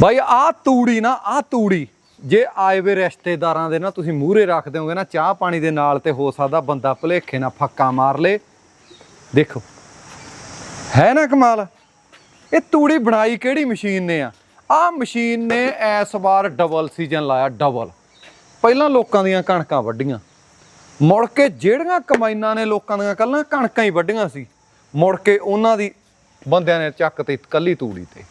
ਬਾਈ ਆ ਤੂੜੀ ਨਾ ਆ ਤੂੜੀ, ਜੇ ਆਏ ਵੇ ਰਿਸ਼ਤੇਦਾਰਾਂ ਦੇ ਨਾ ਤੁਸੀਂ ਮੂਹਰੇ ਰੱਖ ਦਿਓਗੇ ਨਾ, ਚਾਹ ਪਾਣੀ ਦੇ ਨਾਲ ਤੇ ਹੋ ਸਕਦਾ ਬੰਦਾ ਭਲੇਖੇ ਨਾਲ ਫੱਕਾ ਮਾਰ ਲੇ। ਦੇਖੋ, ਹੈ ਨਾ ਕਮਾਲ? ਇਹ ਤੂੜੀ ਬਣਾਈ ਕਿਹੜੀ ਮਸ਼ੀਨ ਨੇ ਆ? ਆ ਮਸ਼ੀਨ ਨੇ ਇਸ ਵਾਰ ਡਬਲ ਸੀਜ਼ਨ ਲਾਇਆ, ਡਬਲ। ਪਹਿਲਾਂ ਲੋਕਾਂ ਦੀਆਂ ਕਣਕਾਂ ਵੱਢੀਆਂ। ਮੁੜ ਕੇ ਜਿਹੜੀਆਂ ਕਮਾਈਨਾਂ ਨੇ ਲੋਕਾਂ ਦੀਆਂ ਕੱਲਾਂ ਕਣਕਾਂ ਹੀ ਵੱਢੀਆਂ ਸੀ। ਮੁੜ ਕੇ ਉਹਨਾਂ ਦੀ ਬੰਦਿਆਂ ਨੇ ਚੱਕ ਤੇ ਕੱਲੀ ਤੂੜੀ ਤੇ।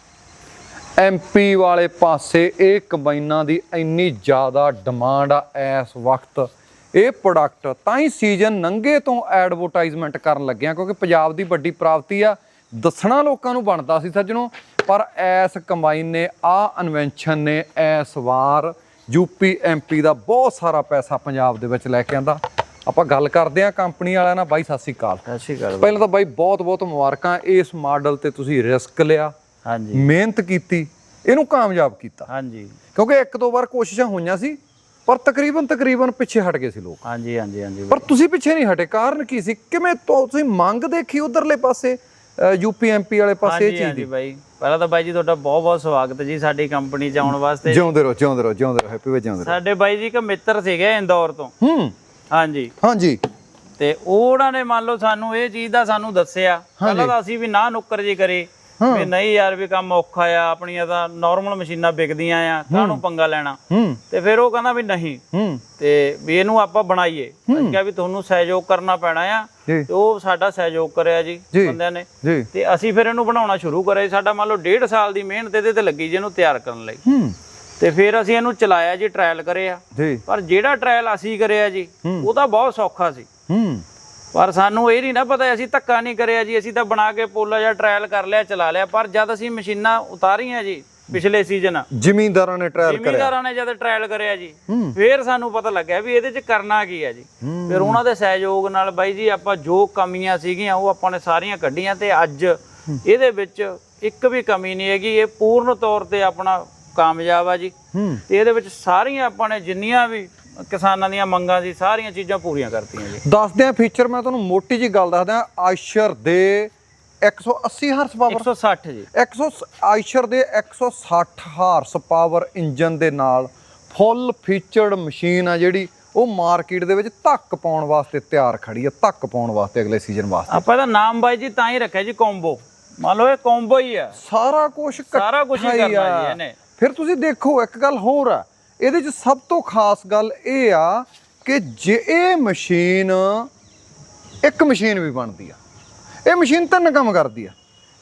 ਐਮਪੀ ਵਾਲੇ ਪਾਸੇ ਇਹ ਕੰਬਾਈਨਾਂ ਦੀ ਇੰਨੀ ਜ਼ਿਆਦਾ ਡਿਮਾਂਡ ਆ ਇਸ ਵਕਤ। ਇਹ ਪ੍ਰੋਡਕਟ ਤਾਂ ਹੀ ਸੀਜ਼ਨ ਨੰਗੇ ਤੋਂ ਐਡਵਰਟਾਈਜ਼ਮੈਂਟ ਕਰਨ ਲੱਗਿਆ ਕਿਉਂਕਿ ਪੰਜਾਬ ਦੀ ਵੱਡੀ ਪ੍ਰਾਪਤੀ ਆ ਦੱਸਣਾ ਲੋਕਾਂ ਨੂੰ ਬਣਦਾ ਸੀ ਸੱਜਣੋ ਪਰ ਐਸ ਕੰਬਾਈਨ ਨੇ ਆ ਇਨਵੈਂਸ਼ਨ ਨੇ ਇਸ ਵਾਰ ਯੂਪੀ ਐਮਪੀ ਦਾ ਬਹੁਤ ਸਾਰਾ ਪੈਸਾ ਪੰਜਾਬ ਦੇ ਵਿੱਚ ਲੈ ਕੇ ਆਂਦਾ। ਆਪਾਂ ਗੱਲ ਕਰਦੇ ਆ ਕੰਪਨੀ ਵਾਲਿਆਂ ਨਾਲ। ਬਾਈ ਸਤਿ ਸ੍ਰੀ ਅਕਾਲ। ਸਤਿ ਸ਼੍ਰੀ ਅਕਾਲ ਪਹਿਲਾਂ ਤਾਂ ਬਾਈ ਬਹੁਤ ਬਹੁਤ ਮੁਬਾਰਕਾਂ। ਇਸ ਮਾਡਲ ਤੇ ਤੁਸੀਂ ਰਿਸਕ ਲਿਆ। ਹਾਂਜੀ। ਮਿਹਨਤ ਕੀਤੀ ਇਹਨੂੰ ਕਾਮਯਾਬ ਕੀਤਾ। ਹਾਂਜੀ। ਕਿਉਂਕਿ ਇੱਕ ਦੋ ਵਾਰ ਕੋਸ਼ਿਸ਼ਾਂ ਹੋਈਆਂ ਸੀ ਪਰ ਤਕਰੀਬਨ ਤਕਰੀਬਨ ਪਿੱਛੇ ਹਟ ਗਏ ਸੀ ਲੋਕ। ਹਾਂਜੀ ਹਾਂਜੀ ਹਾਂਜੀ ਪਰ ਤੁਸੀਂ ਪਿੱਛੇ ਨਹੀਂ ਹਟੇ ਕਾਰਨ ਕੀ ਸੀ? ਕਿਵੇਂ ਤੁਸੀਂ ਮੰਗ ਦੇਖੀ ਉਧਰਲੇ ਪਾਸੇ ਯੂਪੀ ਐਮਪੀ ਵਾਲੇ ਪਾਸੇ ਇਹ ਹਾਂਜੀ ਚੀਜ਼ ਹਾਂਜੀ ਦੀ? ਬਾਈ। ਪਹਿਲਾਂ ਤਾਂ ਬਾਈ ਜੀ ਤੁਹਾਡਾ ਬਹੁਤ ਬਹੁਤ ਸਵਾਗਤ ਜੀ ਸਾਡੀ ਕੰਪਨੀ ਚ ਆਉਣ ਵਾਸਤੇ। ਜਿਉਂਦੇ ਰਹੋ ਜਿਉਂਦੇ ਰਹੋ ਜਿਉਂਦੇ ਰਹੋ ਹੈਪੀ ਵੇ ਜਿਉਂਦੇ ਰਹੋ। ਸਾਡੇ ਬਾਈ ਜੀ ਇੱਕ ਮਿੱਤਰ ਸੀਗੇ ਇੰਦੌਰ ਤੋਂ। ਹੂੰ। ਹਾਂਜੀ। ਹਾਂਜੀ। ਤੇ ਉਹਨਾਂ ਨੇ ਮੰਨ ਲਓ ਸਾਨੂੰ ਇਹ ਚੀਜ਼ ਦਾ ਸਾਨੂੰ ਦੱਸਿਆ। ਪਹਿਲਾਂ ਤਾਂ ਅਸੀਂ ਵੀ ਨਾ ਨੁੱਕਰ ਜੀ ਕਰੀ। ਵੀ ਨਹੀਂ ਯਾਰ ਵੀ ਕੰਮ ਔਖਾ ਆ ਆਪਣੀਆਂ ਤਾਂ ਨਾਰਮਲ ਮਸ਼ੀਨਾਂ ਵਿਕਦੀਆਂ ਆ ਕਾਹਨੂੰ ਪੰਗਾ ਲੈਣਾ। ਤੇ ਫਿਰ ਉਹ ਕਹਿੰਦਾ ਵੀ ਨਹੀਂ। ਤੇ ਵੀ ਇਹਨੂੰ ਆਪਾਂ ਬਣਾਈਏ। ਅਸੀਂ ਕਿਹਾ ਵੀ ਤੁਹਾਨੂੰ ਸਹਿਯੋਗ ਕਰਨਾ ਪੈਣਾ ਆ। ਤੇ ਉਹ ਸਾਡਾ ਸਹਿਯੋਗ ਕਰਿਆ ਜੀ। ਬੰਦਿਆਂ ਨੇ। ਤੇ ਅਸੀਂ ਫਿਰ ਇਹਨੂੰ ਬਣਾਉਣਾ ਸ਼ੁਰੂ ਕਰਿਆ। ਸਾਡਾ ਮੰਨ ਲਓ ਡੇਢ ਸਾਲ ਦੀ ਮਿਹਨਤ ਇਹਦੇ ਤੇ ਲੱਗੀ ਜੀ ਇਹਨੂੰ ਤਿਆਰ ਕਰਨ ਲਈ। ਤੇ ਫਿਰ ਅਸੀਂ ਇਹਨੂੰ ਚਲਾਇਆ ਜੀ ਟ੍ਰਾਇਲ ਕਰਿਆ ਪਰ ਜਿਹੜਾ ਟ੍ਰਾਇਲ ਅਸੀਂ ਕਰਿਆ ਜੀ ਉਹ ਤਾਂ ਬਹੁਤ ਸੌਖਾ ਸੀ। ਪਰ ਸਾਨੂੰ ਇਹ ਨਹੀਂ ਨਾ ਪਤਾ ਅਸੀਂ ਧੱਕਾ ਨਹੀਂ ਕਰਿਆ ਜੀ ਅਸੀਂ ਤਾਂ ਬਣਾ ਕੇ ਪੋਲਾ ਜਾਂ ਟ੍ਰਾਇਲ ਕਰ ਲਿਆ ਚਲਾ ਲਿਆ ਪਰ ਜਦ ਅਸੀਂ ਮਸ਼ੀਨਾਂ ਉਤਾਰੀਆਂ ਜੀ ਪਿਛਲੇ ਸੀਜ਼ਨ ਜ਼ਿਮੀਂਦਾਰਾਂ ਨੇ ਟ੍ਰਾਇਲ ਕਰਿਆ। ਜ਼ਿਮੀਦਾਰਾਂ ਨੇ ਜਦ ਟ੍ਰਾਇਲ ਕਰਿਆ ਜੀ ਫਿਰ ਸਾਨੂੰ ਪਤਾ ਲੱਗਿਆ ਵੀ ਇਹਦੇ 'ਚ ਕਰਨਾ ਕੀ ਹੈ ਜੀ। ਫਿਰ ਉਹਨਾਂ ਦੇ ਸਹਿਯੋਗ ਨਾਲ ਬਾਈ ਜੀ ਆਪਾਂ ਜੋ ਕਮੀਆਂ ਸੀਗੀਆਂ ਉਹ ਆਪਾਂ ਨੇ ਸਾਰੀਆਂ ਕੱਢੀਆਂ ਤੇ ਅੱਜ ਇਹਦੇ ਵਿੱਚ ਇੱਕ ਵੀ ਕਮੀ ਨਹੀਂ ਹੈਗੀ ਇਹ ਪੂਰਨ ਤੌਰ ਤੇ ਆਪਣਾ ਕਾਮਯਾਬ ਆ ਜੀ। ਤੇ ਇਹਦੇ ਵਿੱਚ ਸਾਰੀਆਂ ਆਪਾਂ ਨੇ ਜਿੰਨੀਆਂ ਵੀ ਕਿਸਾਨਾਂ ਦੀਆਂ ਮੰਗਾਂ ਸੀ ਸਾਰੀਆਂ ਚੀਜ਼ਾਂ ਪੂਰੀਆਂ ਕਰਤੀਆਂ ਜੀ। ਦੱਸਦੇ ਆ ਫੀਚਰ ਮੈਂ ਤੁਹਾਨੂੰ ਮੋਟੀ ਜੀ ਗੱਲ ਦੱਸਦਾ ਆਇਸ਼ਰ ਦੇ 180 ਹਾਰਸ ਪਾਵਰ। 160 ਜੀ। 100 ਆਇਸ਼ਰ ਦੇ 160 ਹਾਰਸ ਪਾਵਰ ਇੰਜਨ ਦੇ ਨਾਲ ਫੁੱਲ ਫੀਚਰਡ ਮਸ਼ੀਨ ਆ ਜਿਹੜੀ ਉਹ ਮਾਰਕੀਟ ਦੇ ਵਿੱਚ ਧੱਕ ਪਾਉਣ ਵਾਸਤੇ ਤਿਆਰ ਖੜੀ ਆ ਧੱਕ ਪਾਉਣ ਵਾਸਤੇ ਅਗਲੇ ਸੀਜ਼ਨ ਵਾਸਤੇ। ਆਪਾਂ ਇਹਦਾ ਨਾਮ ਬਾਈ ਜੀ ਤਾਂ ਹੀ ਰੱਖਿਆ ਜੀ ਕੰਬੋ ਮੰਨ ਲਓ ਇਹ ਕੰਬੋ ਹੀ ਆ। ਸਾਰਾ ਕੁਝ ਸਾਰਾ ਕੁਝ ਹੀ ਕਰਨਾ ਜੀ ਇਹਨੇ। ਫਿਰ ਤੁਸੀਂ ਦੇਖੋ ਇੱਕ ਗੱਲ ਹੋਰ ਆ। ਇਹਦੇ 'ਚ ਸਭ ਤੋਂ ਖਾਸ ਗੱਲ ਇਹ ਆ ਕਿ ਜੇ ਇਹ ਮਸ਼ੀਨ ਇੱਕ ਮਸ਼ੀਨ ਵੀ ਬਣਦੀ ਆ। ਇਹ ਮਸ਼ੀਨ ਤਿੰਨ ਕੰਮ ਕਰਦੀ ਆ।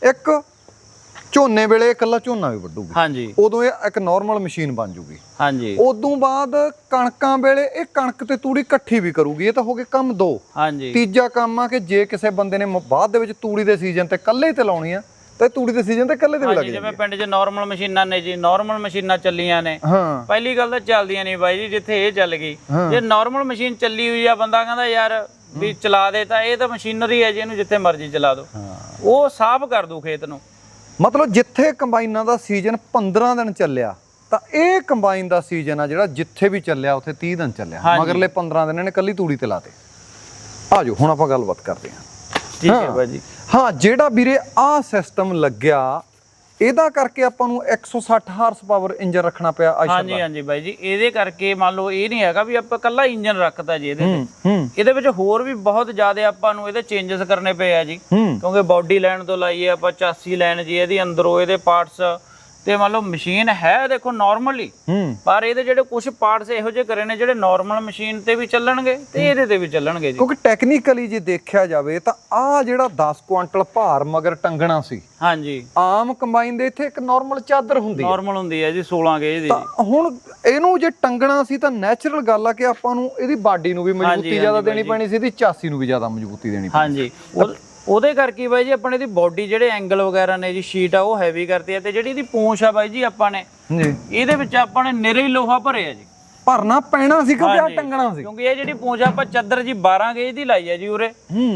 ਇੱਕ ਝੋਨੇ ਵੇਲੇ ਇਕੱਲਾ ਝੋਨਾ ਵੀ ਵੱਢੂਗੀ। ਹਾਂਜੀ। ਉਦੋਂ ਇਹ ਇੱਕ ਨਾਰਮਲ ਮਸ਼ੀਨ ਬਣ ਜੂਗੀ। ਹਾਂਜੀ। ਉਦੋਂ ਬਾਅਦ ਕਣਕਾਂ ਵੇਲੇ ਇਹ ਕਣਕ ਤੇ ਤੂੜੀ ਇਕੱਠੀ ਵੀ ਕਰੂਗੀ। ਇਹ ਤਾਂ ਹੋ ਗਏ ਕੰਮ ਦੋ। ਹਾਂਜੀ। ਤੀਜਾ ਕੰਮ ਆ ਕਿ ਜੇ ਕਿਸੇ ਬੰਦੇ ਨੇ ਬਾਅਦ ਦੇ ਵਿੱਚ ਤੂੜੀ ਦੇ ਸੀਜ਼ਨ ਤੇ ਇਕੱਲੇ ਤੇ ਲਾਉਣੀ ਆ ਤਾਂ ਇਹ ਤੂੜੀ ਦੇ ਸੀਜ਼ਨ ਤੇ ਇਕੱਲੇ ਤੇ ਵੀ ਲੱਗ ਹਾਂਜੀ ਜਾਂਦੀ ਜਿਵੇਂ ਪਿੰਡ 'ਚ ਨਾਰਮਲ ਮਸ਼ੀਨਾਂ ਨੇ ਜੀ ਨਾਰਮਲ ਮਸ਼ੀਨਾਂ ਚੱਲੀਆਂ ਨੇ। ਹਾਂ। ਪਹਿਲੀ ਗੱਲ ਤਾਂ ਚੱਲਦੀਆਂ ਨਹੀਂ ਬਾਈ ਜੀ ਜਿੱਥੇ ਇਹ ਚੱਲ ਗਈ। ਜੇ ਨਾਰਮਲ ਮਸ਼ੀਨ ਚੱਲੀ ਹੋਈ ਆ ਬੰਦਾ ਕਹਿੰਦਾ ਯਾਰ ਵੀ ਚਲਾ ਦੇ ਤਾਂ ਇਹ ਤਾਂ ਮਸ਼ੀਨਰੀ ਹੈ ਜੀ ਇਹਨੂੰ ਜਿੱਥੇ ਮਰਜ਼ੀ ਚਲਾ ਦਿਓ ਉਹ ਸਾਫ਼ ਕਰ ਦੂ ਖੇਤ ਨੂੰ। ਮਤਲਬ ਜਿੱਥੇ ਕੰਬਾਈਨਾਂ ਦਾ ਸੀਜ਼ਨ 15 ਦਿਨ ਚੱਲਿਆ ਤਾਂ ਇਹ ਕੰਬਾਈਨ ਦਾ ਸੀਜ਼ਨ ਆ ਜਿਹੜਾ ਜਿੱਥੇ ਵੀ ਚੱਲਿਆ ਉੱਥੇ 30 ਦਿਨ ਚੱਲਿਆ। ਹਾਂਜੀ। ਮਗਰਲੇ 15 ਦਿਨ ਇਹਨੇ ਕੱਲੀ ਤੂੜੀ ਤੇ ਲਾਤੇ ਆਜੋ ਹੁਣ ਆਪਾਂ ਗੱਲਬਾਤ ਕਰਦੇ ਹਾਂ। ਠੀਕ ਹੈ ਹਾਂ। ਬਾਈ ਜੀ। ਹਾਂ ਜਿਹੜਾ ਵੀਰੇ ਆਹ ਸਿਸਟਮ ਲੱਗਿਆ ਇਹਦਾ ਕਰਕੇ ਆਪਾਂ ਨੂੰ 160 ਹਾਰਸ ਪਾਵਰ ਇੰਜਨ ਰੱਖਣਾ ਪਿਆ ਆਇਸ਼ਰ ਹਾਂਜੀ ਹਾਂਜੀ ਬਾਈ ਜੀ ਇਹਦੇ ਕਰਕੇ ਮੰਨ ਲਓ ਇਹ ਨਹੀਂ ਹੈਗਾ ਵੀ ਆਪਾਂ ਕੱਲਾ ਇੰਜਨ ਰੱਖਤਾ ਜੀ ਇਹਦੇ ਤੇ। ਇਹਦੇ ਵਿੱਚ ਹੋਰ ਵੀ ਬਹੁਤ ਜ਼ਿਆਦਾ ਆਪਾਂ ਨੂੰ ਇਹਦੇ ਚੇਂਜਸ ਕਰਨੇ ਪਏ ਆ ਜੀ। ਕਿਉਂਕਿ ਬਾਡੀ ਲਾਈਨ ਤੋਂ ਲਾਈਏ ਆਪਾਂ ਚਾਸੀ ਲਾਈਨ ਜੀ ਇਹਦੀ ਅੰਦਰੋਂ ਇਹਦੇ ਪਾਰਟਸ ਤੇ ਮੰਨ ਲਓ ਮਸ਼ੀਨ ਹੈ ਦੇਖੋ ਨਾਰਮਲੀ ਪਰ ਇਹਦੇ ਜਿਹੜੇ ਕੁਝ ਪਾਰਟਸ ਇਹੋ ਜਿਹੇ ਕਰੇ ਨੇ ਜਿਹੜੇ ਨਾਰਮਲ ਮਸ਼ੀਨ ਤੇ ਵੀ ਚੱਲਣਗੇ ਤੇ ਇਹਦੇ ਤੇ ਵੀ ਚੱਲਣਗੇ ਜੀ। ਕਿਉਂਕਿ ਟੈਕਨੀਕਲੀ ਜੇ ਦੇਖਿਆ ਜਾਵੇ ਤਾਂ ਆਹ ਜਿਹੜਾ 10 ਕੁਆਂਟਲ ਭਾਰ ਮਗਰ ਟੰਗਣਾ ਸੀ ਹਾਂਜੀ। ਆਮ ਕੰਬਾਈਨ ਦੇ ਇੱਥੇ ਇੱਕ ਨਾਰਮਲ ਚਾਦਰ ਹੁੰਦੀ ਹੈ। ਨਾਰਮਲ ਹੁੰਦੀ ਹੈ ਜੀ 16 ਗੇਜ ਦੀ ਤਾਂ ਹੁਣ ਇਹਨੂੰ ਜੇ ਟੰਗਣਾ ਸੀ ਤਾਂ ਨੈਚੁਰਲ ਗੱਲ ਆ ਕਿ ਆਪਾਂ ਨੂੰ ਇਹਦੀ ਬਾਡੀ ਨੂੰ ਵੀ ਮਜ਼ਬੂਤੀ ਜ਼ਿਆਦਾ ਦੇਣੀ ਪੈਣੀ ਸੀ ਇਹਦੀ ਚਾਸੀ ਨੂੰ ਵੀ ਜ਼ਿਆਦਾ ਮਜ਼ਬੂਤੀ ਦੇਣੀ ਪੈਣੀ ਹਾਂਜੀ। ਉਹਦੇ ਕਰਕੇ ਬਾਈ ਜੀ ਆਪਣੇ ਦੀ ਬਾਡੀ ਜਿਹੜੇ ਐਂਗਲ ਵਗੈਰਾ ਨੇ ਜੀ ਸ਼ੀਟ ਆ ਉਹ ਹੈਵੀ ਕਰਤੀ ਹੈ ਤੇ ਜਿਹੜੀ ਇਹਦੀ ਪੂੰਛ ਆ ਬਾਈ ਜੀ ਆਪਾਂ ਨੇ ਜੀ। ਇਹਦੇ ਵਿੱਚ ਆਪਾਂ ਨੇ ਨਿਰੇ ਹੀ ਲੋਹਾ ਭਰਿਆ ਜੀ। ਭਰਨਾ ਪੈਣਾ ਸੀ ਕਿਉਂਕਿ ਆ। ਟੰਗਣਾ ਸੀ। ਕਿਉਂਕਿ ਇਹ ਜਿਹੜੀ ਪੂੰਛ ਆਪਾਂ ਚੱਦਰ ਜੀ 12 ਗੇਜ ਦੀ ਲਾਈ ਹੈ ਜੀ ਉਰੇ।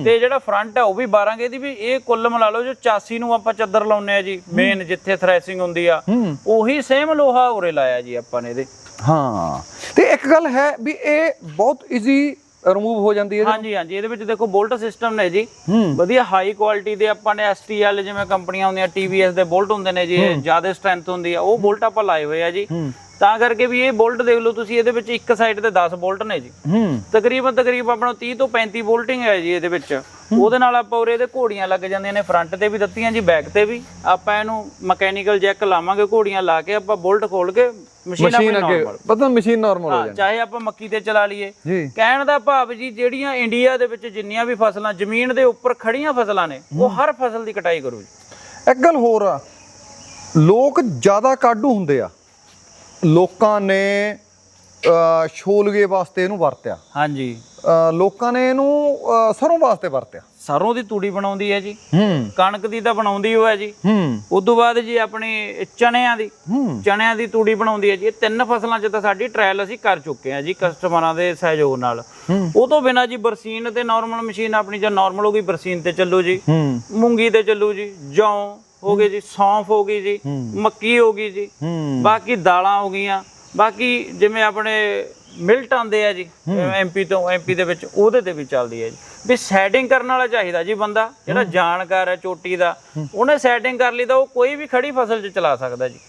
ਤੇ ਜਿਹੜਾ ਫਰੰਟ ਹੈ ਉਹ ਵੀ 12 ਗੇਜ ਦੀ ਵੀ ਇਹ ਕੁੱਲ ਮਿਲਾ ਲਓ ਜੋ 84 ਨੂੰ ਆਪਾਂ ਚੱਦਰ ਲਾਉਨੇ ਆ ਜੀ ਮੇਨ ਜਿੱਥੇ ਥ੍ਰੈਸ਼ਿੰਗ ਹੁੰਦੀ ਆ ਉਹੀ ਸੇਮ ਲੋਹਾ ਉਰੇ ਲਾਇਆ ਜੀ ਆਪਾਂ ਨੇ ਇਹਦੇ। ਹਾਂ। ਤੇ ਇੱਕ ਗੱਲ ਹੈ ਵੀ ਇਹ ਬਹੁਤ ਈਜ਼ੀ ਰਿਮੂਵ ਹੋ ਜਾਂਦੀ ਹੈ ਹਾਂਜੀ ਹਾਂਜੀ ਇਹਦੇ ਵਿੱਚ ਦੇਖੋ ਬੋਲਟ ਸਿਸਟਮ ਨੇ ਜੀ। ਵਧੀਆ ਹਾਈ ਕੁਆਲਿਟੀ ਦੇ ਆਪਾਂ ਨੇ STL ਜਿਵੇਂ ਕੰਪਨੀਆਂ ਹੁੰਦੀਆਂ TVS ਦੇ ਬੋਲਟ ਹੁੰਦੇ ਨੇ ਜੀ ਜ਼ਿਆਦਾ ਸਟਰੈਂਥ ਹੁੰਦੀ ਆ ਉਹ ਬੋਲਟ ਆਪਾਂ ਲਾਏ ਹੋਏ ਆ ਜੀ। ਤਾਂ ਕਰਕੇ ਵੀ ਇਹ ਬੋਲਟ ਦੇਖ ਲਓ ਤੁਸੀਂ ਇਹਦੇ ਵਿੱਚ ਇੱਕ ਸਾਈਡ ਤੇ 10 ਬੋਲਟ ਨੇ ਜੀ। ਤਕਰੀਬਨ ਤਕਰੀਬਨ ਆਪਣਾ 30 ਤੋਂ 35 ਵੋਲਟਿੰਗ ਹੈ ਜੀ ਇਹਦੇ ਵਿੱਚ। ਉਹਦੇ ਨਾਲ ਆਪਾਂ ਉਰੇ ਇਹਦੇ ਘੋੜੀਆਂ ਲੱਗ ਜਾਂਦੀਆਂ ਨੇ ਫਰੰਟ ਤੇ ਵੀ ਦਿੱਤੀਆਂ ਜੀ ਬੈਕ ਤੇ ਵੀ। ਆਪਾਂ ਇਹਨੂੰ ਮਕੈਨੀਕਲ ਜੈਕ ਲਾਵਾਂਗੇ ਘੋੜੀਆਂ ਲਾ ਕੇ ਆਪਾਂ ਬੋਲਟ ਖੋਲ ਕੇ ਮਸ਼ੀਨ ਆਪਣੀ ਨਾਰਮਲ ਪਤਾ ਮਸ਼ੀਨ ਨਾਰਮਲ ਹੋ ਜਾਂਦੀ। ਚਾਹੇ ਆਪਾਂ ਮੱਕੀ ਤੇ ਚਲਾ ਲਈਏ। ਕਹਿਣ ਦਾ ਭਾਵ ਜੀ ਜਿਹੜੀਆਂ ਇੰਡੀਆ ਦੇ ਵਿੱਚ ਜਿੰਨੀਆਂ ਵੀ ਫਸਲਾਂ ਜ਼ਮੀਨ ਦੇ ਉੱਪਰ ਖੜੀਆਂ ਫਸਲਾਂ ਨੇ ਉਹ ਹਰ ਫਸਲ ਦੀ ਕਟਾਈ ਕਰੂ ਜੀ। ਇੱਕ ਗੱਲ ਹੋਰ ਆ ਲੋਕ ਜ਼ਿਆਦਾ ਕਾਢੂ ਹੁੰਦੇ ਆ। ਲੋਕਾਂ ਨੇ ਛੋਲਗੇ ਵਾਸਤੇ ਇਹਨੂੰ ਵਰਤਿਆ। ਹਾਂਜੀ। ਲੋਕਾਂ ਨੇ ਇਹਨੂੰ ਸਰੋਂ ਵਾਸਤੇ ਵਰਤਿਆ। ਸਰੋਂ ਦੀ ਤੂੜੀ ਬਣਾਉਂਦੀ ਹੈ ਜੀ। ਹੂੰ। ਕਣਕ ਦੀ ਤਾਂ ਬਣਾਉਂਦੀ ਹੋ ਹੈ ਜੀ। ਹੂੰ। ਉਦੋਂ ਬਾਅਦ ਜੀ ਆਪਣੀ ਚਣਿਆਂ ਦੀ ਚਣਿਆਂ ਦੀ ਤੂੜੀ ਬਣਾਉਂਦੀ ਹੈ ਜੀ। ਇਹ ਤਿੰਨ ਫਸਲਾਂ 'ਚ ਤਾਂ ਸਾਡੀ ਟ੍ਰਾਇਲ ਅਸੀਂ ਕਰ ਚੁੱਕੇ ਹਾਂ ਜੀ ਕਸਟਮਰਾਂ ਦੇ ਸਹਿਯੋਗ ਨਾਲ। ਉਹ ਤੋਂ ਬਿਨਾ ਜੀ ਬਰਸੀਨ ਤੇ ਨਾਰਮਲ ਮਸ਼ੀਨ ਆਪਣੀ ਜਾਂ ਨਾਰਮਲ ਹੋ ਗਈ ਬਰਸੀਨ ਤੇ ਚੱਲੂ ਜੀ। ਹੂੰ। ਮੂੰਗੀ ਤੇ ਚੱਲੂ ਜੀ ਜੌਂ ਹੋ ਗਈ ਜੀ ਸੌਂਫ ਹੋ ਗਈ ਜੀ ਮੱਕੀ ਹੋ ਗਈ ਜੀ। ਬਾਕੀ ਦਾਲਾਂ ਹੋ ਗਈਆਂ। ਬਾਕੀ ਜਿਵੇਂ ਆਪਣੇ ਮਿਲਟ ਆਉਂਦੇ ਆ ਜੀ ਐਮਪੀ ਤੋਂ ਐਮਪੀ ਦੇ ਵਿੱਚ ਉਹਦੇ ਤੇ ਵੀ ਚੱਲਦੀ ਹੈ ਜੀ। ਵੀ ਸੈਟਿੰਗ ਕਰਨ ਵਾਲਾ ਚਾਹੀਦਾ ਜੀ ਬੰਦਾ ਜਿਹੜਾ ਜਾਣਕਾਰ ਹੈ ਚੋਟੀ ਦਾ ਉਹਨੇ ਸੈਟਿੰਗ ਕਰ ਲਈ ਤਾਂ ਉਹ ਕੋਈ ਵੀ ਖੜੀ ਫਸਲ 'ਚ ਚਲਾ ਸਕਦਾ ਜੀ।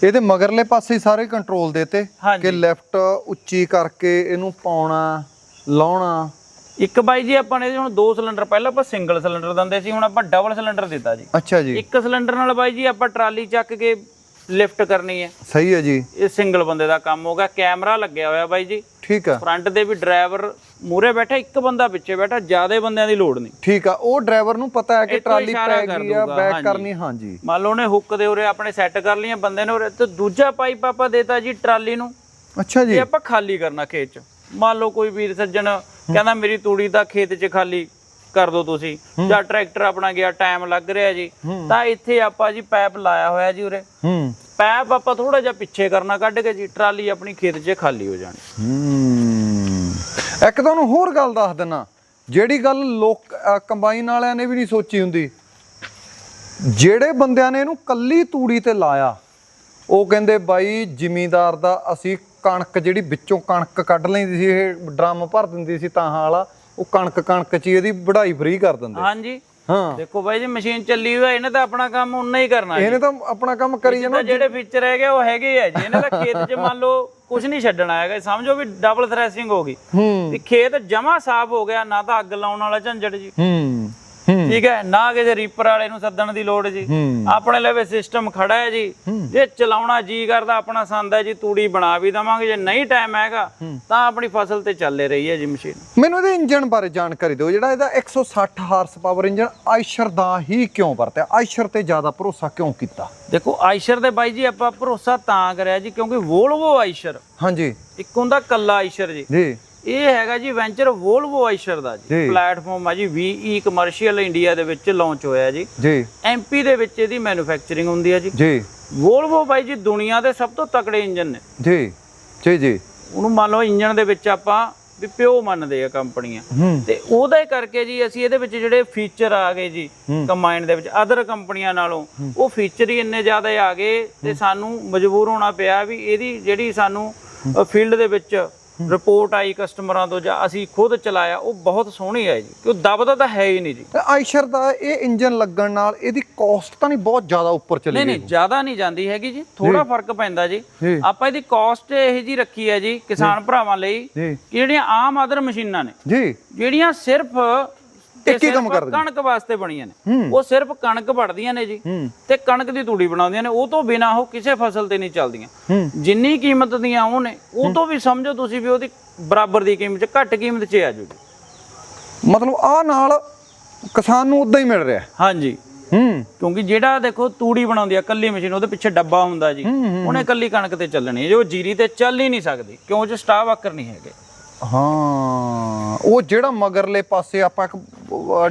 ਇਹਦੇ ਮਗਰਲੇ ਪਾਸੇ ਹੀ ਸਾਰੇ ਕੰਟਰੋਲ ਦੇਤੇ। ਕਿ ਲੈਫਟ ਉੱਚੀ ਕਰਕੇ ਇਹਨੂੰ ਪਾਉਣਾ ਲਾਉਣਾ। ਇੱਕ ਬਾਈ ਜੀ ਆਪਾਂ ਨੇ ਹੁਣ ਦੋ ਸਿਲੰਡਰ ਪਹਿਲਾਂ ਆਪਾਂ ਸਿੰਗਲ ਸਿਲੰਡਰ ਦਿੰਦੇ ਸੀ ਹੁਣ ਆਪਾਂ ਡਬਲ ਸਿਲੰਡਰ ਦਿੱਤਾ ਜੀ। ਅੱਛਾ ਜੀ। ਇੱਕ ਸਿਲੰਡਰ ਨਾਲ ਬਾਈ ਜੀ ਆਪਾਂ ਟਰਾਲੀ ਚੱਕ ਕੇ ਲਿਫਟ ਕਰਨੀ ਹੈ। ਸਹੀ ਹੈ ਜੀ। ਇਹ ਸਿੰਗਲ ਬੰਦੇ ਦਾ ਕੰਮ ਹੋਗਾ ਕੈਮਰਾ ਲੱਗਿਆ ਹੋਇਆ ਬਾਈ ਜੀ। ਠੀਕ ਆ। ਫਰੰਟ ਦੇ ਵੀ ਡਰਾਈਵਰ ਮੂਰੇ ਬੈਠਾ ਇੱਕ ਬੰਦਾ ਪਿੱਛੇ ਬੈਠਾ ਜਿਆਦੇ ਬੰਦਿਆਂ ਦੀ ਲੋੜ ਨਹੀਂ। ਠੀਕ ਆ। ਉਹ ਡਰਾਈਵਰ ਨੂੰ ਪਤਾ ਹੈ ਕਿ ਟਰਾਲੀ ਪੈ ਗਈ ਆ ਬੈਕ। ਕਰਨੀ ਹਾਂਜੀ। ਮੰਨ ਲਓ ਉਹਨੇ ਹੁੱਕ ਦੇ ਉਰੇ ਆਪਣੇ ਸੈੱਟ ਕਰ ਲਈਆਂ ਬੰਦੇ ਨੇ ਉਰੇ ਤੇ ਦੂਜਾ ਪਾਈਪ ਆਪਾਂ ਦੇਤਾ ਜੀ ਟਰਾਲੀ ਨੂੰ। ਅੱਛਾ ਜੀ। ਇਹ ਆਪਾਂ ਖਾਲੀ ਕਰਨਾ ਖੇਤ ਚ। ਮੰਨ ਲਓ ਕੋਈ ਵੀਰ ਸੱਜਣ ਕਹਿੰਦਾ ਮੇਰੀ ਤੂੜੀ ਤਾਂ ਖੇਤ ਚ ਖਾਲੀ। ਕਰ ਦਿਓ ਤੁਸੀਂ। ਜਾਂ ਟਰੈਕਟਰ ਆਪਣਾ ਗਿਆ ਟਾਈਮ ਲੱਗ ਰਿਹਾ ਜੀ। ਤਾਂ ਇੱਥੇ ਆਪਾਂ ਜੀ ਪਾਈਪ ਲਾਇਆ ਹੋਇਆ ਜੀ ਉਰੇ। ਪਾਈਪ ਆਪਾਂ ਥੋੜਾ ਜਿਹਾ ਪਿੱਛੇ ਕਰਨਾ ਕੱਢ ਕੇ ਜੀ ਟਰਾਲੀ ਆਪਣੀ ਖੇਤ 'ਚ ਖਾਲੀ ਹੋ ਜਾਣੀ। ਇੱਕ ਤੁਹਾਨੂੰ ਹੋਰ ਗੱਲ ਦੱਸ ਦਿੰਨਾ ਜਿਹੜੀ ਗੱਲ ਲੋਕ ਕੰਬਾਈਨ ਵਾਲਿਆਂ ਨੇ ਵੀ ਨਹੀਂ ਸੋਚੀ ਹੁੰਦੀ। ਜਿਹੜੇ ਬੰਦਿਆਂ ਨੇ ਇਹਨੂੰ ਕੱਲੀ ਤੂੜੀ ਤੇ ਲਾਇਆ ਉਹ ਕਹਿੰਦੇ ਬਾਈ ਜ਼ਿਮੀਂਦਾਰ ਦਾ ਅਸੀਂ ਕਣਕ ਜਿਹੜੀ ਵਿੱਚੋਂ ਕਣਕ ਕੱਢ ਲੈਂਦੀ ਸੀ ਇਹ ਡਰਮ ਭਰ ਦਿੰਦੀ ਸੀ ਤਾਂ ਵਾਲਾ ਉਹ ਕਣਕ ਕਣਕ ਚ ਹੀ ਇਹਦੀ ਵਢਾਈ ਫ੍ਰੀ ਕਰ ਦਿੰਦੇ। ਹਾਂਜੀ। ਹਾਂ। ਦੇਖੋ ਬਾਈ ਜੀ ਮਸ਼ੀਨ ਚੱਲੀ ਹੋਈ ਹੈ ਇਹਨੇ ਤਾਂ ਆਪਣਾ ਕੰਮ ਉਨਾ ਹੀ ਕਰਨਾ ਜੀ। ਇਹਨੇ ਤਾਂ ਆਪਣਾ ਕੰਮ ਕਰੀ ਜਾਣਾ। ਤਾਂ ਜਿਹੜੇ ਫੀਚਰ ਹੈਗੇ ਉਹ ਹੈਗੇ ਆ ਜੀ। ਇਹਨੇ ਤਾਂ ਖੇਤ 'ਚ ਮੰਨ ਲਓ ਕੁਝ ਨਹੀਂ ਛੱਡਣਾ ਹੈਗਾ। ਸਮਝੋ ਵੀ ਡਬਲ ਥ੍ਰੈਸ਼ਿੰਗ ਹੋ ਗਈ। ਹੂੰ। ਵੀ ਖੇਤ ਜਮਾ ਸਾਫ਼ ਹੋ ਗਿਆ ਨਾ ਤਾਂ ਅੱਗ ਲਾਉਣ ਵਾਲਾ ਝੰਜਟ ਜੀ। ਹੂੰ। ਠੀਕ ਹੈ ਨਾ ਕਿਸੇ ਰੀਪਰ ਵਾਲੇ ਨੂੰ ਸੱਦਣ ਦੀ ਲੋੜ ਜੀ। ਆਪਣੇ ਲਵੇ ਸਿਸਟਮ ਖੜਾ ਹੈ ਜੀ। ਜੇ ਚਲਾਉਣਾ ਜੀ ਕਰਦਾ ਆਪਣਾ ਸੰਦ ਹੈ ਜੀ ਤੂੜੀ ਬਣਾ ਵੀ ਦਵਾਂਗੇ। ਜੇ ਨਹੀਂ ਟਾਈਮ ਹੈਗਾ ਤਾਂ ਆਪਣੀ ਫਸਲ ਤੇ ਚੱਲੇ ਰਹੀ ਹੈ ਜੀ ਮਸ਼ੀਨ ਮੈਨੂੰ ਇਹਦੇ ਇੰਜਨ ਬਾਰੇ ਜਾਣਕਾਰੀ ਦਿਓ। ਜਿਹੜਾ ਇਹਦਾ 160 ਹਾਰਸ ਪਾਵਰ ਇੰਜਨ ਆਇਸ਼ਰ ਦਾ ਹੀ ਕਿਉਂ ਵਰਤਿਆ? ਆਇਸ਼ਰ ਤੇ ਜ਼ਿਆਦਾ ਭਰੋਸਾ ਕਿਉਂ ਕੀਤਾ? ਦੇਖੋ ਆਇਸ਼ਰ ਦੇ ਬਾਈ ਜੀ ਆਪਾਂ ਭਰੋਸਾ ਤਾਂ ਕਰਿਆ ਜੀ ਕਿਉਂਕਿ ਵੋਲਵੋ ਆਇਸ਼ਰ। ਹਾਂਜੀ। ਇੱਕ ਹੁੰਦਾ ਕੱਲਾ ਆਇਸ਼ਰ ਜੀ। ਜੀ। ਇਹ ਹੈਗਾ ਜੀ ਵੈਂਚਰ ਵੋਲਵੋ ਆਇਸ਼ਰ ਦਾ ਜੀ। ਪਲੇਟਫਾਰਮ ਆ ਜੀ VE ਕਮਰਸ਼ੀਅਲ ਇੰਡੀਆ ਦੇ ਵਿੱਚ ਲਾਂਚ ਹੋਇਆ ਜੀ। ਜੀ। ਐਮਪੀ ਦੇ ਵਿੱਚ ਇਹਦੀ ਮੈਨੂਫੈਕਚਰਿੰਗ ਹੁੰਦੀ ਹੈ ਜੀ। ਜੀ। ਵੋਲਵੋ ਬਾਈ ਜੀ ਦੁਨੀਆ ਦੇ ਸਭ ਤੋਂ ਤਕੜੇ ਇੰਜਨ ਨੇ। ਜੀ। ਜੀ ਜੀ। ਉਹਨੂੰ ਮੰਨ ਲਓ ਇੰਜਨ ਦੇ ਵਿੱਚ ਆਪਾਂ ਵੀ ਪਿਓ ਮੰਨਦੇ ਆ ਕੰਪਨੀਆਂ। ਤੇ ਉਹਦੇ ਕਰਕੇ ਜੀ ਅਸੀਂ ਇਹਦੇ ਵਿੱਚ ਜਿਹੜੇ ਫੀਚਰ ਆ ਗਏ ਜੀ ਕੰਬਾਈਨ ਦੇ ਵਿੱਚ ਅਦਰ ਕੰਪਨੀਆਂ ਨਾਲੋਂ ਉਹ ਫੀਚਰ ਹੀ ਇੰਨੇ ਜ਼ਿਆਦਾ ਆ ਗਏ ਤੇ ਸਾਨੂੰ ਮਜਬੂਰ ਹੋਣਾ ਪਿਆ ਵੀ ਇਹਦੀ ਜਿਹੜੀ ਸਾਨੂੰ ਫੀਲਡ ਦੇ ਵਿੱਚ ਰਿਪੋਰਟ ਆਈ ਕਸਟਮਰਾਂ ਤੋਂ ਜਾਂ ਅਸੀਂ ਖੁਦ ਚਲਾਇਆ ਉਹ ਬਹੁਤ ਸੋਹਣੀ ਹੈ ਜੀ। ਕਿਉਂ ਦਬਦਾ ਤਾਂ ਹੈ ਹੀ ਨਹੀਂ ਜੀ। ਆਇਸ਼ਰ ਦਾ ਇਹ ਇੰਜਨ ਲੱਗਣ ਨਾਲ ਇਹਦੀ ਕਾਸਟ ਤਾਂ ਨਹੀਂ ਬਹੁਤ ਜ਼ਿਆਦਾ ਉੱਪਰ ਚਲੀ ਨਹੀਂ ਗਈ ਨਹੀਂ ਜ਼ਿਆਦਾ ਨਹੀਂ ਜਾਂਦੀ ਹੈਗੀ ਜੀ। ਥੋੜਾ ਫ਼ਰਕ ਪੈਂਦਾ ਜੀ। ਆਪਾਂ ਇਹਦੀ ਕਾਸਟ ਇਹ ਜੀ ਰੱਖੀ ਹੈ ਜੀ ਕਿਸਾਨ ਭਰਾਵਾਂ ਲਈ ਕਿ ਜਿਹੜੀਆਂ ਆਮ ਅਦਰ ਮਸ਼ੀਨਾਂ ਨੇ ਜੀ। ਜਿਹੜੀਆਂ ਸਿਰਫ ਇੱਕ ਹੀ ਕੰਮ ਕਰਦੀਆਂ। ਕਣਕ ਵਾਸਤੇ ਬਣੀਆਂ ਨੇ। ਉਹ ਸਿਰਫ ਕਣਕ ਵੜਦੀਆਂ ਨੇ ਜੀ ਤੇ ਕਣਕ ਦੀ ਤੂੜੀ ਬਣਾਉਂਦੀਆਂ ਨੇ। ਉਹ ਤੋਂ ਬਿਨਾ ਉਹ ਕਿਸੇ ਫਸਲ ਤੇ ਨਹੀਂ ਚੱਲਦੀਆਂ। ਜਿੰਨੀ ਕੀਮਤ ਦੀਆਂ ਉਹ ਨੇ ਉਹ ਤੋਂ ਵੀ ਸਮਝੋ ਤੁਸੀਂ ਵੀ ਉਹਦੀ ਬਰਾਬਰ ਦੀ ਕੀਮਤ ਚ ਘੱਟ ਕੀਮਤ 'ਚ ਆ ਜੂਗੀ। ਮਤਲਬ ਆ ਨਾਲ ਕਿਸਾਨ ਨੂੰ ਉਦਾਂ ਹੀ ਮਿਲ ਰਿਹਾ। ਹਾਂਜੀ। ਹੂੰ। ਕਿਉਂਕਿ ਜਿਹੜਾ ਦੇਖੋ ਤੂੜੀ ਬਣਾਉਂਦੀ ਆ ਕੱਲੀ ਮਸ਼ੀਨ ਉਹਦੇ ਪਿੱਛੇ ਡੱਬਾ ਹੁੰਦਾ ਜੀ। ਉਹਨੇ ਕੱਲੀ ਕਣਕ ਤੇ ਚੱਲਣੀ ਜੋ। ਜੀਰੀ ਤੇ ਚੱਲ ਹੀ ਨਹੀਂ ਸਕਦੀ ਕਿਉਂ? ਚ ਸਟਾਫ ਆਕਰ ਨਹੀਂ ਹੈਗੇ। ਹਾਂ ਉਹ ਜਿਹੜਾ ਮਗਰਲੇ ਪਾਸੇ ਆਪਾਂ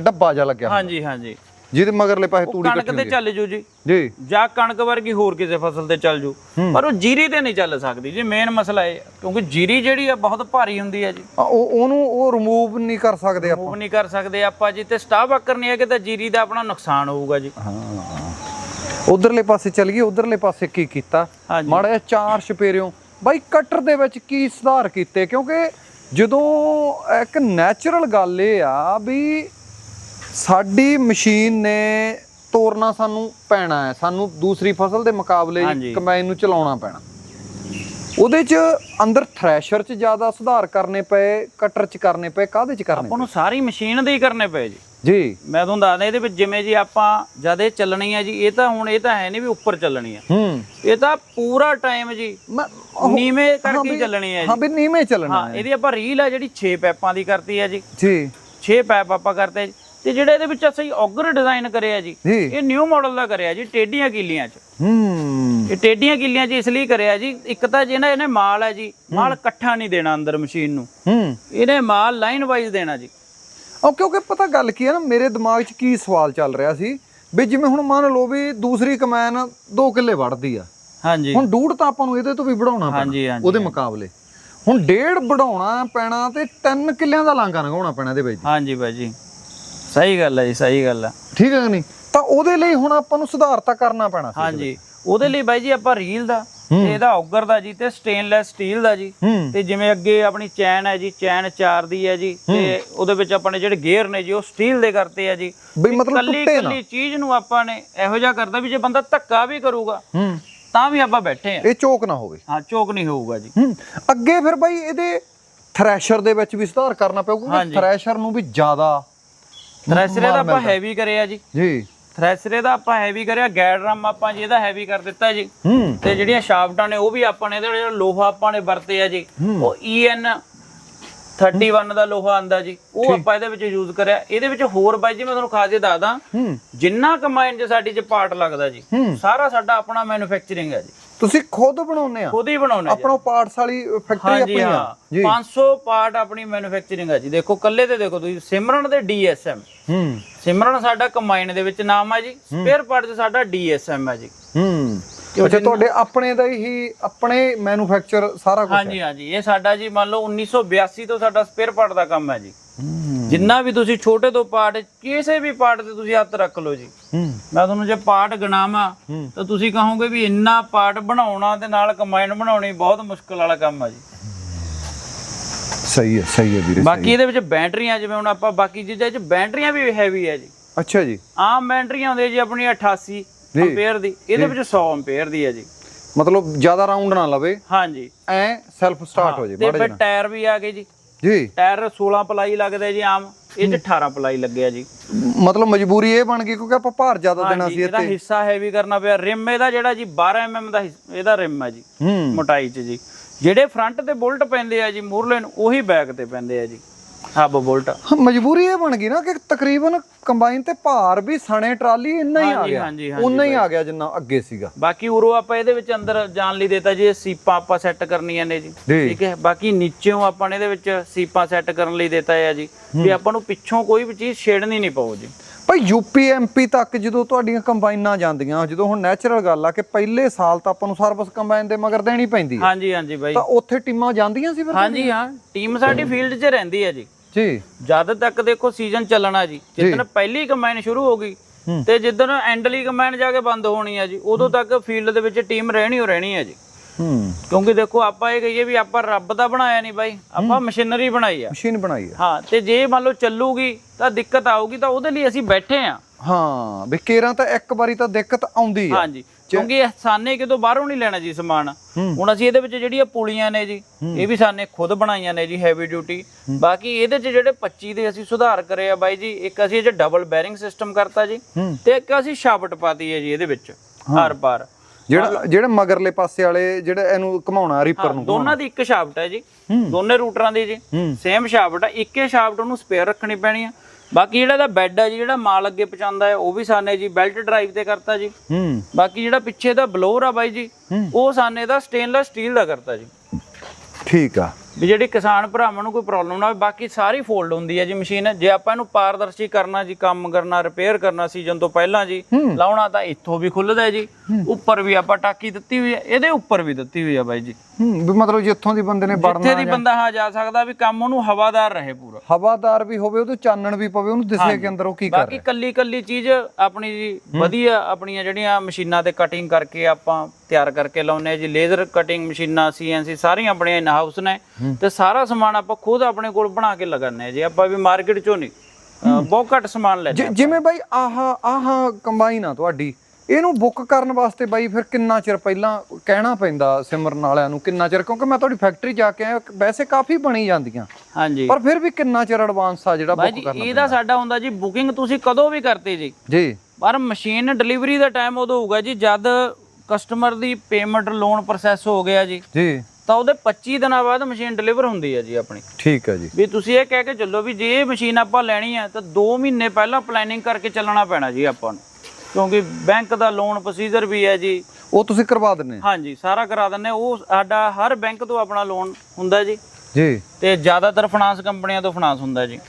ਡੱਬਾ ਜਿਹਾ ਲੱਗਿਆ ਹਾਂਜੀ ਹਾਂਜੀ। ਜਿਹਦੇ ਮਗਰਲੇ ਪਾਸੇ ਤੂੜੀ ਕਣਕ ਇਕੱਠੀ ਤੇ ਚੱਲ ਜੂ ਜੀ। ਜੀ। ਜਾਂ ਕਣਕ ਵਰਗੀ ਹੋਰ ਕਿਸੇ ਫਸਲ ਤੇ ਚੱਲ ਜੂ। ਪਰ ਉਹ ਜੀਰੀ ਤੇ ਨਹੀਂ ਚੱਲ ਸਕਦੀ ਜੀ ਮੇਨ ਮਸਲਾ ਇਹ ਹੈ ਕਿਉਂਕਿ ਜੀਰੀ ਜਿਹੜੀ ਆ ਬਹੁਤ ਭਾਰੀ ਹੁੰਦੀ ਹੈ ਜੀ। ਆ, ਉਹ ਉਹਨੂੰ ਉਹ ਰਿਮੂਵ ਨਹੀਂ ਕਰ ਸਕਦੇ ਆਪਾਂ। ਉਹ ਨਹੀਂ ਕਰ ਸਕਦੇ ਆਪਾਂ ਜੀ ਤੇ ਸਟਾਫ ਆਕਰ ਨਹੀਂ ਹੈਗੇ ਤਾਂ ਜੀਰੀ ਦਾ ਆਪਣਾ ਨੁਕਸਾਨ ਹੋਊਗਾ ਜੀ। ਉਧਰਲੇ ਪਾਸੇ ਚੱਲ ਗਈ ਉਧਰਲੇ ਪਾਸੇ ਕੀ ਕੀਤਾ। ਮਾੜਾ ਚਾਰ ਛਪੇਰਿਓ। ਬਾਈ ਕਟਰ ਦੇ ਵਿੱਚ ਕੀ ਸੁਧਾਰ ਕੀਤੇ? ਕਿਉਂਕਿ ਜਦੋਂ ਇੱਕ ਨੈਚੁਰਲ ਗੱਲ ਇਹ ਆ ਵੀ ਸਾਡੀ ਮਸ਼ੀਨ ਨੇ ਤੋਰਨਾ ਸਾਨੂੰ ਪੈਣਾ ਹੈ ਸਾਨੂੰ ਦੂਸਰੀ ਫਸਲ ਦੇ ਮੁਕਾਬਲੇ। ਕੰਬਾਈਨ ਨੂੰ ਚਲਾਉਣਾ ਪੈਣਾ। ਉਹਦੇ ਚ ਅੰਦਰ ਥ੍ਰੈਸ਼ਰ ਚ ਜ਼ਿਆਦਾ ਸੁਧਾਰ ਕਰਨੇ ਪਏ ਕਟਰ ਚ ਕਰਨੇ ਪਏ ਕਾਹਦੇ ਚ ਕਰਨੇ ਆਪਾਂ ਨੂੰ ਸਾਰੀ ਮਸ਼ੀਨ ਦੇ ਹੀ ਕਰਨੇ ਪਏ ਜੀ। ਜੀ। ਮੈਂ ਤੁਹਾਨੂੰ ਦੱਸਦਾ ਇਹਦੇ ਵਿੱਚ ਜਿਵੇਂ ਜੀ ਆਪਾਂ ਜਦ ਇਹ ਚੱਲਣੀ ਹੈ ਜੀ ਇਹ ਤਾਂ ਹੁਣ ਇਹ ਤਾਂ ਹੈ ਨਹੀਂ ਵੀ ਉੱਪਰ ਚੱਲਣੀ ਹੈ ਹੂੰ। ਇਹ ਤਾਂ ਪੂਰਾ ਟਾਈਮ ਜੀ ਨੀਵੇਂ ਹਾਂ ਕਰਕੇ ਚੱਲਣੀ ਹੈ ਹਾਂ ਜੀ ਵੀ ਨੀਵੇਂ ਚੱਲਣਾ ਹਾਂ ਇਹਦੀ ਆਪਾਂ ਰੀਲ ਆ ਜਿਹੜੀ 6 ਪੈਪਾਂ ਦੀ ਕਰਤੀ ਹੈ ਜੀ। ਜੀ। 6 ਪੈਪ ਆਪਾਂ ਕਰਤੇ ਤੇ ਜਿਹੜੇ ਇਹਦੇ ਵਿੱਚ ਅਸੀਂ ਔਗਰ ਡਿਜ਼ਾਈਨ ਕਰਿਆ ਜੀ ਇਹ ਨਿਊ ਮਾਡਲ ਦਾ ਕਰਿਆ ਜੀ ਟੇਡੀਆਂ ਕੀਲੀਆਂ 'ਚ। ਹੂੰ। ਇਹ ਟੇਡੀਆਂ ਕੀਲੀਆਂ 'ਚ ਇਸ ਲਈ ਕਰਿਆ ਜੀ ਇੱਕ ਤਾਂ ਜਿਹਨਾਂ ਇਹਨੇ ਮਾਲ ਹੈ ਜੀ ਮਾਲ ਇਕੱਠਾ ਨਹੀਂ ਦੇਣਾ ਅੰਦਰ ਮਸ਼ੀਨ ਨੂੰ। ਹੂੰ। ਇਹਨੇ ਮਾਲ ਲਾਈਨ ਵਾਈਜ਼ ਦੇਣਾ ਜੀ। ਉਹ ਕਿਉਂਕਿ ਪਤਾ ਗੱਲ ਕੀ ਹੈ ਨਾ ਮੇਰੇ ਦਿਮਾਗ 'ਚ ਕੀ ਸਵਾਲ ਚੱਲ ਰਿਹਾ ਸੀ ਵੀ ਜਿਵੇਂ ਹੁਣ ਮੰਨ ਲਓ ਵੀ ਦੂਸਰੀ ਕਮੈਨ 2 ਕਿੱਲੇ ਵੜਦੀ ਆ। ਹਾਂਜੀ। ਹੁਣ ਡੂੜ ਤਾਂ ਆਪਾਂ ਨੂੰ ਇਹਦੇ ਤੋਂ ਵੀ ਵਧਾਉਣਾ ਪੈਣਾ ਹਾਂਜੀ ਉਹਦੇ ਮੁਕਾਬਲੇ। ਹੁਣ ਡੇਢ ਵਧਾਉਣਾ ਪੈਣਾ ਤੇ 3 ਕਿੱਲਿਆਂ ਦਾ ਲਾਂਗਾ ਲਗਾਉਣਾ ਪੈਣਾ ਇਹਦੇ ਵਿੱਚ। ਹਾਂਜੀ ਬਾਈ ਜੀ ਸਹੀ ਗੱਲ ਹੈ ਜੀ ਸਹੀ ਗੱਲ ਹੈ। ਠੀਕ ਹੈ ਕਿ ਨਹੀਂ? ਤਾਂ ਉਹਦੇ ਲਈ ਹੁਣ ਆਪਾਂ ਨੂੰ ਸੁਧਾਰ ਤਾਂ ਕਰਨਾ ਪੈਣਾ ਸੀ ਹਾਂਜੀ। ਉਹਦੇ ਲਈ ਬਾਈ ਜੀ ਆਪਾਂ ਰੀਲ ਦਾ ਤੇ ਇਹਦਾ ਔਗਰ ਦਾ ਜੀ ਤੇ ਸਟੇਨਲੈਸ ਸਟੀਲ ਦਾ ਜੀ। ਤੇ ਜਿਵੇਂ ਅੱਗੇ ਆਪਣੀ ਚੈਨ ਹੈ ਜੀ ਚੈਨ 4 ਦੀ ਹੈ ਜੀ। ਤੇ ਉਹਦੇ ਵਿੱਚ ਆਪਣੇ ਜਿਹੜੇ ਗੇਅਰ ਨੇ ਜੀ ਉਹ ਸਟੀਲ ਦੇ ਕਰਤੇ ਆ ਜੀ। ਬਈ ਮਤਲਬ ਟੁੱਟੇ ਨਾ। ਚੀਜ਼ ਨੂੰ ਆਪਾਂ ਨੇ ਇਹੋ ਜਿਹਾ ਕਰਦਾ ਵੀ ਜੇ ਬੰਦਾ ਧੱਕਾ ਵੀ ਕਰੂਗਾ ਤਾਂ ਵੀ ਆਪਾਂ ਬੈਠੇ ਆ। ਇਹ ਚੋਕ ਨਾ ਹੋਵੇ। ਹਾਂ ਚੋਕ ਨਹੀਂ ਹੋਊਗਾ ਜੀ। ਅੱਗੇ ਫਿਰ ਬਾਈ ਇਹਦੇ ਥ੍ਰੈਸ਼ਰ ਦੇ ਵਿੱਚ ਵੀ ਸੁਧਾਰ ਕਰਨਾ ਪਊਗਾ। ਥ੍ਰੈਸ਼ਰ ਨੂੰ ਵੀ ਜ਼ਿਆਦਾ ਥ੍ਰੈਸ਼ਰੇ ਦਾ ਆਪਾਂ ਹੈਵੀ ਕਰਿਆ ਜੀ। ਜੀ। ਥ੍ਰੈਸ਼ਰੇ ਦਾ ਆਪਾਂ ਹੈਵੀ ਕਰਿਆ ਗੈਡ ਡਰਮ ਆਪਾਂ ਜੀ ਇਹਦਾ ਹੈਵੀ ਕਰ ਦਿੱਤਾ ਜੀ। ਤੇ ਜਿਹੜੀਆਂ ਸ਼ਾਫਟਾਂ ਨੇ ਉਹ ਵੀ ਆਪਾਂ ਨੇ ਇਹਦਾ ਜਿਹੜਾ ਲੋਹਾ ਆਪਾਂ ਨੇ ਵਰਤੇ ਆ ਜੀ। ਉਹ EN 31 ਦਾ ਲੋਹਾ ਆਂਦਾ ਜੀ। ਉਹ ਆਪਾਂ ਇਹਦੇ ਵਿੱਚ ਯੂਜ਼ ਕਰਿਆ। ਇਹਦੇ ਵਿੱਚ ਹੋਰ ਬਾਈ ਜੀ ਮੈਂ ਤੁਹਾਨੂੰ ਖਾਸੀਅਤ ਦੱਸਦਾ। ਜਿੰਨਾ ਕੰਬਾਈਨ 'ਚ ਸਾਡੀ 'ਚ ਪਾਰਟ ਲੱਗਦਾ ਜੀ। ਸਾਰਾ ਸਾਡਾ ਆਪਣਾ ਮੈਨੂਫੈਕਚਰਿੰਗ ਹੈ ਜੀ। ਤੁਸੀਂ ਖੁਦ ਬਣਾਉਂਦੇ ਆ? ਖੁਦ ਹੀ ਬਣਾਉਣਾ ਜੀ। ਆਪਣਾ ਪਾਰਟਸ ਵਾਲੀ ਫੈਕਟਰੀ ਆਪਣੀ ਆ? ਜੀ। 500 ਪਾਰਟ ਆਪਣੀ ਮੈਨੂਫੈਕਚਰਿੰਗ ਹੈ ਜੀ। ਦੇਖੋ ਕੱਲੇ ਤੇ ਦੇਖੋ ਤੁਸੀਂ। ਸਿਮਰਨ ਦੇ DSM ਹੂੰ। ਸਿਮਰਨ ਸਾਡਾ ਕੰਬਾਈਨ ਦੇ ਵਿੱਚ ਨਾਮ ਹੈ ਜੀ। ਸਪੇਅਰ ਪਾਰਟ 'ਚ ਸਾਡਾ DSM ਹੈ ਜੀ। ਹੂੰ। ਅੱਛਾ ਤੁਹਾਡੇ ਆਪਣੇ ਦਾ ਹੀ ਆਪਣੇ ਮੈਨੂਫੈਕਚਰ ਸਾਰਾ ਕੁਝ ਹਾਂਜੀ ਹਾਂਜੀ। ਇਹ ਸਾਡਾ ਜੀ ਮੰਨ ਲਓ 1982 ਤੋਂ ਸਾਡਾ ਸਪੇਅਰ ਪਾਰਟ ਦਾ ਕੰਮ ਹੈ ਜੀ। ਜਿੰਨਾ ਵੀ ਤੁਸੀਂ ਛੋਟੇ ਤੋਂ ਪਾਰਟ ਕਿਸੇ ਵੀ ਪਾਰਟ ਤੇ ਤੁਸੀਂ ਹੱਥ ਰੱਖ ਲਓ ਜੀ। ਮੈਂ ਤੁਹਾਨੂੰ ਜੇ ਪਾਰਟ ਗਣਾਵਾਂ ਤਾਂ ਤੁਸੀਂ ਕਹੋਗੇ ਵੀ ਇੰਨਾ ਪਾਰਟ ਬਣਾਉਣਾ ਤੇ ਨਾਲ ਕੰਬਾਈਨ ਬਣਾਉਣੀ ਬਹੁਤ ਮੁਸ਼ਕਲ ਵਾਲਾ ਕੰਮ ਹੈ ਜੀ। ਸਹੀ ਹੈ ਸਹੀ ਹੈ ਵੀਰੇ ਬਾਕੀ ਇਹਦੇ ਵਿੱਚ ਬੈਟਰੀਆਂ ਜਿਵੇਂ ਹੁਣ ਆਪਾਂ ਬਾਕੀ ਚੀਜ਼ਾਂ 'ਚ ਬੈਟਰੀਆਂ ਵੀ ਹੈਵੀ ਹੈ ਜੀ। ਅੱਛਾ ਜੀ। ਆਮ ਬੈਟਰੀਆਂ ਹੁੰਦੀਆਂ ਜੀ ਆਪਣੀ 88 ਐਂਪੀਅਰ ਦੀ। ਇਹਦੇ ਵਿੱਚ 100 ਐਂਪੀਅਰ ਦੀ ਹੈ ਜੀ। ਮਤਲਬ ਜ਼ਿਆਦਾ ਰਾਉਂਡ ਨਾ ਲਵੇ। ਹਾਂਜੀ। ਐ ਸੈਲਫ ਸਟਾਰਟ ਹੋ। ਜੇ ਤੇ ਮਾੜੇ ਜਿਹੇ। ਟਾਇਰ ਵੀ ਆ ਗਏ ਜੀ। ਜੀ। ਟਾਇਰ 16 ਪਲਾਈ ਲੱਗਦੇ ਜੀ ਆਮ। ਇਹ 'ਚ 18 ਪਲਾਈ ਲੱਗਿਆ ਜੀ। ਮਤਲਬ ਮਜਬੂਰੀ ਇਹ ਬਣ ਗਈ ਕਿਉਂਕਿ ਆਪਾਂ ਭਾਰ ਜ਼ਿਆਦਾ ਦੇਣਾ ਸੀ ਇਹਦਾ ਇੱਥੇ। ਹਿੱਸਾ ਹੈਵੀ ਕਰਨਾ ਪਿਆ। ਰਿਮ ਇਹਦਾ ਜਿਹੜਾ ਜੀ 12 mm ਦਾ ਇਹਦਾ ਰਿਮ ਹੈ ਜੀ। ਮੋਟਾਈ 'ਚ ਜੀ। ਜਿਹੜੇ ਫਰੰਟ ਤੇ ਬੁਲਟ ਪੈਂਦੇ ਆ ਜੀ ਮੂਰਲੇ ਨੂੰ ਉਹੀ ਬੈਕ ਤੇ ਪੈਂਦੇ ਆ ਜੀ। Hub bullet. ਮਜਬੂਰੀ ਇਹ ਬਣ ਗਈ ਨਾ ਕਿ ਤਕਰੀਬਨ ਕੰਬਾਈਨ ਤੇ ਭਾਰ ਵੀ ਸਣੇ ਟਰਾਲੀ ਇੰਨਾ ਹੀ ਆ ਗਿਆ। ਹਾਂਜੀ, ਹਾਂਜੀ ਉਨਾ ਹੀ ਆ ਗਿਆ ਜਿੰਨਾ ਅੱਗੇ ਸੀਗਾ। ਬਾਕੀ ਉਰੋਂ ਆਪਾਂ ਇਹਦੇ ਵਿੱਚ ਅੰਦਰ ਜਾਣ ਲਈ ਦੇਤਾ ਜੀ ਇਹ ਸੀਪਾਂ ਆਪਾਂ ਸੈੱਟ ਕਰਨੀਆਂ ਨੇ ਜੀ। ਜੀ। ਠੀਕ ਹੈ? ਬਾਕੀ ਨੀਚੇੋਂ ਆਪਾਂ ਨੇ ਇਹਦੇ ਵਿੱਚ ਸੀਪਾਂ ਸੈੱਟ ਕਰਨ ਲਈ ਦਿੱਤਾ ਹੈ ਜੀ। ਵੀ ਆਪਾਂ ਨੂੰ ਪਿੱਛੋਂ ਕੋਈ ਵੀ ਚੀਜ਼ ਛੇੜਨੀ ਨਹੀਂ ਪਊ ਜੀ। ਭਾਈ ਯੂਪੀ ਐਮਪੀ ਤੱਕ ਜਦੋਂ ਤੁਹਾਡੀਆਂ ਕੰਬਾਈਨਾਂ ਜਾਂਦੀਆਂ ਜਦੋਂ ਹੁਣ ਨੈਚੁਰਲ ਗੱਲ ਆ ਕਿ ਪਹਿਲੇ ਸਾਲ ਤਾਂ ਆਪਾਂ ਨੂੰ ਸਰਵਿਸ ਕੰਬਾਈਨ ਦੇ ਮਗਰ ਦੇਣੀ ਪੈਂਦੀ ਹੈ ਹਾਂਜੀ ਹਾਂਜੀ ਬਾਈ। ਤਾਂ ਉੱਥੇ ਟੀਮਾਂ ਜਾਂਦੀਆਂ ਸੀ ਫਿਰ ਹਾਂਜੀ ਹਾਂ। ਟੀਮ ਸਾਡੀ ਫੀਲਡ 'ਚ ਰਹਿੰਦੀ ਹੈ ਜੀ। ਜੀ। ਜਦ ਤੱਕ ਦੇਖੋ ਸੀਜ਼ਨ ਚੱਲਣਾ ਜੀ ਜਿੱਦਣ ਪਹਿਲੀ ਕੰਬਾਈਨ ਸ਼ੁਰੂ ਹੋ ਗਈ ਤੇ ਜਿੱਦਣ ਐਂਡਲੀ ਕੰਬਾਈਨ ਜਾ ਕੇ ਬੰਦ ਹੋਣੀ ਹੈ ਜੀ ਉਦੋਂ ਤੱਕ ਫੀਲਡ ਦੇ ਵਿੱਚ ਟੀਮ ਰਹਿਣੀ ਹੋ ਰਹਿਣੀ ਹੈ ਜੀ। ਹੂੰ। ਕਿਉਂਕਿ ਦੇਖੋ ਆਪਾਂ ਇਹ ਕਹੀਏ ਵੀ ਆਪਾਂ ਰੱਬ ਦਾ ਬਣਾਇਆ ਨਹੀਂ ਬਾਈ ਆਪਾਂ ਮਸ਼ੀਨਰੀ ਬਣਾਈ ਆ। ਮਸ਼ੀਨ ਬਣਾਈ ਆ। ਹਾਂ ਤੇ ਜੇ ਮੰਨ ਲਓ ਚੱਲੂਗੀ ਤਾਂ ਦਿੱਕਤ ਆਊਗੀ ਤਾਂ ਉਹਦੇ ਲਈ ਅਸੀਂ ਬੈਠੇ ਆ। ਹਾਂ ਵੀ ਕੇਰਾਂ ਤਾਂ ਇੱਕ ਵਾਰੀ ਤਾਂ ਦਿੱਕਤ ਆਉਂਦੀ ਆ। ਹਾਂਜੀ ਕਿਉਂਕਿ ਸਾਨੇ ਕਿਤੋਂ ਬਾਹਰੋਂ ਨਹੀਂ ਲੈਣਾ ਜੀ ਸਮਾਨ। ਹੁਣ ਅਸੀਂ ਇਹਦੇ ਵਿੱਚ ਜਿਹੜੀਆਂ ਪੁਲੀਆਂ ਨੇ ਜੀ ਇਹ ਵੀ ਸਾਨੇ ਖੁਦ ਬਣਾਈਆਂ ਨੇ ਜੀ ਹੈਵੀ ਡਿਊਟੀ ਬਾਕੀ ਇਹਦੇ 'ਚ ਜਿਹੜੇ 25 ਦੇ ਅਸੀਂ ਸੁਧਾਰ ਕਰੇ ਆ ਬਾਈ ਜੀ ਇੱਕ ਅਸੀਂ ਇਹ 'ਚ ਡਬਲ ਬੈਰਿੰਗ ਸਿਸਟਮ ਕਰਤਾ ਜੀ। ਤੇ ਇੱਕ ਅਸੀਂ ਸ਼ਾਫਟ ਪਾਤੀ ਹੈ ਜੀ ਇਹਦੇ ਵਿੱਚ ਹਰ ਪਾਰ ਜਿਹੜਾ ਜਿਹੜੇ ਮਗਰਲੇ ਪਾਸੇ ਵਾਲੇ ਜਿਹੜੇ ਇਹਨੂੰ ਘਮਾਉਣਾ ਰੀਪਰ ਨੂੰ ਦੋਨਾਂ ਦੀ ਇੱਕ ਸ਼ਾਫਟ ਹੈ ਜੀ। ਦੋਨੇ ਰੂਟਰਾਂ ਦੀ ਜੀ। ਸੇਮ ਸ਼ਾਫਟ ਹੈ ਇੱਕੇ ਸ਼ਾਫਟ ਉਹਨੂੰ ਸਪੇਅਰ ਰੱਖਣੀ ਪੈਣੀ ਆ। ਬਾਕੀ ਜਿਹੜਾ ਦਾ ਬੈੱਡ ਹੈ ਜੀ ਜਿਹੜਾ ਮਾਲ ਅੱਗੇ ਪਹੁੰਚਾਉਂਦਾ ਹੈ ਉਹ ਵੀ ਸਾਨੇ ਜੀ ਬੈਲਟ ਡਰਾਈਵ ਤੇ ਕਰਤਾ ਜੀ। ਹੂੰ। ਬਾਕੀ ਜਿਹੜਾ ਪਿੱਛੇ ਦਾ ਬਲੋਰ ਆ ਬਾਈ ਜੀ ਉਹ ਸਾਨੇ ਦਾ ਸਟੇਨਲੈਸ ਸਟੀਲ ਦਾ ਕਰਤਾ ਜੀ। ਠੀਕ ਆ। ਵੀ ਜਿਹੜੀ ਕਿਸਾਨ ਭਰਾਵਾਂ ਨੂੰ ਕੋਈ ਪ੍ਰੋਬਲਮ ਨਾ ਹੋਵੇ ਬਾਕੀ ਸਾਰੀ ਫੋਲਡ ਹੁੰਦੀ ਹੈ ਜੀ ਮਸ਼ੀਨ ਜੇ ਆਪਾਂ ਇਹਨੂੰ ਪਾਰਦਰਸ਼ੀ ਕਰਨਾ ਜੀ ਕੰਮ ਕਰਨਾ ਰਿਪੇਅਰ ਕਰਨਾ ਸੀਜ਼ਨ ਤੋਂ ਪਹਿਲਾਂ ਜੀ ਲਾਉਣਾ ਤਾਂ ਇੱਥੋਂ ਵੀ ਖੁੱਲਦਾ ਹੈ ਜੀ। ਉੱਪਰ ਵੀ ਆਪਾਂ ਟਾਕੀ ਦਿੱਤੀ ਹੋਈ ਹੈ ਇਹਦੇ ਉੱਪਰ ਵੀ ਦਿੱਤੀ ਹੋਈ ਹੈ ਬਾਈ ਜੀ। ਹੂੰ ਵੀ ਮਤਲਬ ਜਿੱਥੋਂ ਦੀ ਬੰਦੇ ਨੇ ਜਿੱਥੇ ਵੜਨਾ ਦੀ ਬੰਦਾ ਹਾਂ ਜਾ ਸਕਦਾ ਵੀ ਕੰਮ ਉਹਨੂੰ ਹਵਾਦਾਰ ਰਹੇ ਪੂਰਾ। ਹਵਾਦਾਰ ਵੀ ਹੋਵੇ ਉਹਦੇ ਚਾਨਣ ਵੀ ਪਵੇ ਉਹਨੂੰ ਦਿਸੇ ਕਿ ਅੰਦਰ ਉਹ ਕੀ ਕਰ ਬਾਕੀ ਕੱਲੀ ਕੱਲੀ ਚੀਜ਼ ਆਪਣੀ ਜੀ ਵਧੀਆ ਆਪਣੀਆਂ ਜਿਹੜੀਆਂ ਮਸ਼ੀਨਾਂ ਤੇ ਕਟਿੰਗ ਕਰਕੇ ਆਪਾਂ ਤਿਆਰ ਕਰਕੇ ਲਾਉਨੇ ਆ ਜੀ ਲੇਜ਼ਰ ਕਟਿੰਗ ਮਸ਼ੀਨਾਂ ਸੀਐਨਸੀ ਸਾਰੀਆਂ ਆਪਣੀਆਂ ਇਨ ਹਾਊਸ ਨੇ ਤੇ ਸਾਰਾ ਸਮਾਨ ਆਪਾਂ ਖੁਦ ਆਪਣੇ ਕੋਲ ਬਣਾ ਕੇ ਲਗਾਉਂਦੇ ਆ ਜੀ। ਆਪਾਂ ਵੀ ਮਾਰਕੀਟ ਚੋਂ ਨਹੀਂ ਬਹੁਤ ਘੱਟ ਸਮਾਨ ਲੈਂਦੇ ਜਿਵੇਂ ਬਾਈ ਆਹ ਆਹ ਕੰਬਾਈਨ ਆ ਤੁਹਾਡੀ। ਇਹਨੂੰ ਬੁੱਕ ਕਰਨ ਵਾਸਤੇ ਬਾਈ ਫਿਰ ਕਿੰਨਾ ਚਿਰ ਪਹਿਲਾਂ ਕਹਿਣਾ ਪੈਂਦਾ ਸਿਮਰਨ ਵਾਲਿਆਂ ਨੂੰ? ਕਿੰਨਾ ਚਿਰ? ਕਿਉਂਕਿ ਮੈਂ ਤੁਹਾਡੀ ਫੈਕਟਰੀ ਜਾ ਕੇ ਆਇਆ ਵੈਸੇ ਕਾਫੀ ਬਣੀ ਜਾਂਦੀਆਂ। ਹਾਂਜੀ। ਪਰ ਫਿਰ ਵੀ ਕਿੰਨਾ ਚਿਰ ਐਡਵਾਂਸ ਆ ਜਿਹੜਾ ਬੁੱਕ ਕਰਨਾ ਇਹਦਾ ਸਾਡਾ ਹੁੰਦਾ ਜੀ ਬੁਕਿੰਗ ਤੁਸੀਂ ਕਦੋਂ ਵੀ ਕਰਤੇ ਜੀ। ਜੀ। ਪਰ ਮਸ਼ੀਨ ਡਿਲੀਵਰੀ ਦਾ ਟਾਈਮ ਉਦੋਂ ਹੋਊਗਾ ਜੀ ਜਦ ਕਸਟਮਰ ਦੀ ਪੇਮੈਂਟ ਲੋਨ ਪ੍ਰੋਸੈਸ ਹੋ ਗਿਆ ਜੀ। ਜੀ। ਤਾਂ ਉਹਦੇ 25 ਦਿਨਾਂ ਬਾਅਦ ਮਸ਼ੀਨ ਡਿਲੀਵਰ ਹੁੰਦੀ ਹੈ ਜੀ ਆਪਣੀ। ਠੀਕ ਹੈ ਜੀ। ਵੀ ਤੁਸੀਂ ਇਹ ਕਹਿ ਕੇ ਚੱਲੋ ਵੀ ਜੇ ਇਹ ਮਸ਼ੀਨ ਆਪਾਂ ਲੈਣੀ ਹੈ ਤਾਂ 2 ਮਹੀਨੇ ਪਹਿਲਾਂ ਪਲੈਨਿੰਗ ਕਰਕੇ ਚੱਲਣਾ ਪੈਣਾ ਜੀ ਆਪਾਂ ਨੂੰ। ਕਿਉਂਕਿ ਬੈਂਕ ਦਾ ਲੋਨ ਪ੍ਰੋਸੀਜਰ ਵੀ ਹੈ ਜੀ। ਉਹ ਤੁਸੀਂ ਕਰਵਾ ਦਿੰਨੇ ਹਾਂਜੀ ਸਾਰਾ ਕਰਾ ਦਿੰਦੇ। ਉਹ ਸਾਡਾ ਹਰ ਬੈਂਕ ਤੋਂ ਆਪਣਾ ਲੋਨ ਹੁੰਦਾ ਜੀ। ਜੀ। ਤੇ ਜ਼ਿਆਦਾਤਰ ਫਾਈਨਾਂਸ ਕੰਪਨੀਆਂ ਤੋਂ ਫਾਈਨਾਂਸ ਹੁੰਦਾ ਜੀ।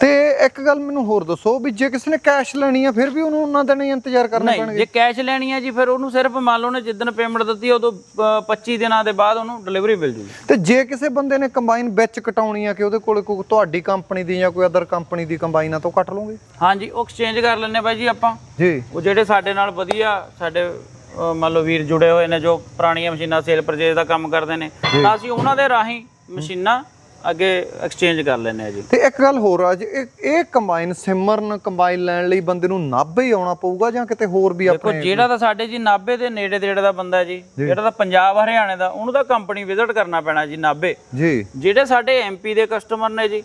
ਤੇ ਇੱਕ ਗੱਲ ਮੈਨੂੰ ਹੋਰ ਦੱਸੋ ਵੀ ਜੇ ਕਿਸੇ ਨੇ ਕੈਸ਼ ਲੈਣੀ ਆ ਫਿਰ ਵੀ ਉਹਨੂੰ ਉਹਨਾਂ ਦਿਨ ਹੀ ਇੰਤਜ਼ਾਰ ਕਰਨਾ ਨਹੀਂ ਜੇ ਕੈਸ਼ ਲੈਣੀ ਹੈ ਜੀ ਫਿਰ ਉਹਨੂੰ ਸਿਰਫ ਮੰਨ ਲਓ ਨੇ ਜਿੱਦਣ ਪੇਮੈਂਟ ਦਿੱਤੀ ਉਦੋਂ ਅ, 25 ਦਿਨਾਂ ਦੇ ਬਾਅਦ ਉਹਨੂੰ ਡਿਲੀਵਰੀ ਮਿਲ ਜੂਗੀ। ਤੇ ਜੇ ਕਿਸੇ ਬੰਦੇ ਨੇ ਕੰਬਾਈਨ ਵਿੱਚ ਕਟਾਉਣੀ ਆ ਕਿ ਉਹਦੇ ਕੋਲ ਕੋਈ ਤੁਹਾਡੀ ਕੰਪਨੀ ਦੀ ਜਾਂ ਕੋਈ ਅਦਰ ਕੰਪਨੀ ਦੀ ਕੰਬਾਈਨ ਆ ਤਾਂ ਉਹ ਕੱਟ ਲਓਗੇ ਹਾਂਜੀ ਉਹ ਐਕਸਚੇਂਜ ਕਰ ਲੈਣੇ ਬਾਈ ਜੀ ਆਪਾਂ। ਜੀ। ਉਹ ਜਿਹੜੇ ਸਾਡੇ ਨਾਲ ਵਧੀਆ ਸਾਡੇ ਅ, ਮੰਨ ਲਓ ਵੀਰ ਜੁੜੇ ਹੋਏ ਨੇ ਜੋ ਪੁਰਾਣੀਆਂ ਮਸ਼ੀਨਾਂ ਸੇਲ ਪਰਚੇਜ ਦਾ ਕੰਮ ਕਰਦੇ ਨੇ ਤਾਂ ਅਸੀਂ ਉਹਨਾਂ ਦੇ ਰਾਹੀਂ ਮਸ਼ੀਨਾਂ ਅੱਗੇ ਐਕਸਚੇਂਜ ਕਰ ਲੈਂਦੇ ਆ ਜੀ। ਤੇ ਇੱਕ ਗੱਲ ਹੋਰ ਆ ਜੀ ਇਹ ਇਹ ਕੰਬਾਈਨ ਸਿਮਰਨ ਕੰਬਾਈਨ ਲੈਣ ਲਈ ਬੰਦੇ ਨੂੰ ਨਾਭੇ ਹੀ ਆਉਣਾ ਪਊਗਾ ਜਾਂ ਕਿਤੇ ਹੋਰ ਵੀ ਦੇਖੋ ਆਪਣੇ ਜਿਹੜਾ ਤਾਂ ਸਾਡੇ ਜੀ ਨਾਭੇ ਦੇ ਨੇੜੇ ਤੇੜੇ ਦਾ ਬੰਦਾ ਜੀ ਜਿਹੜਾ ਤਾਂ ਪੰਜਾਬ ਹਰਿਆਣੇ ਦਾ ਉਹਨੂੰ ਤਾਂ ਕੰਪਨੀ ਵਿਜ਼ਿਟ ਕਰਨਾ ਪੈਣਾ ਜੀ ਨਾਭੇ। ਜੀ। ਜਿਹੜੇ ਸਾਡੇ ਐਮਪੀ ਦੇ ਕਸਟਮਰ ਨੇ ਜੀ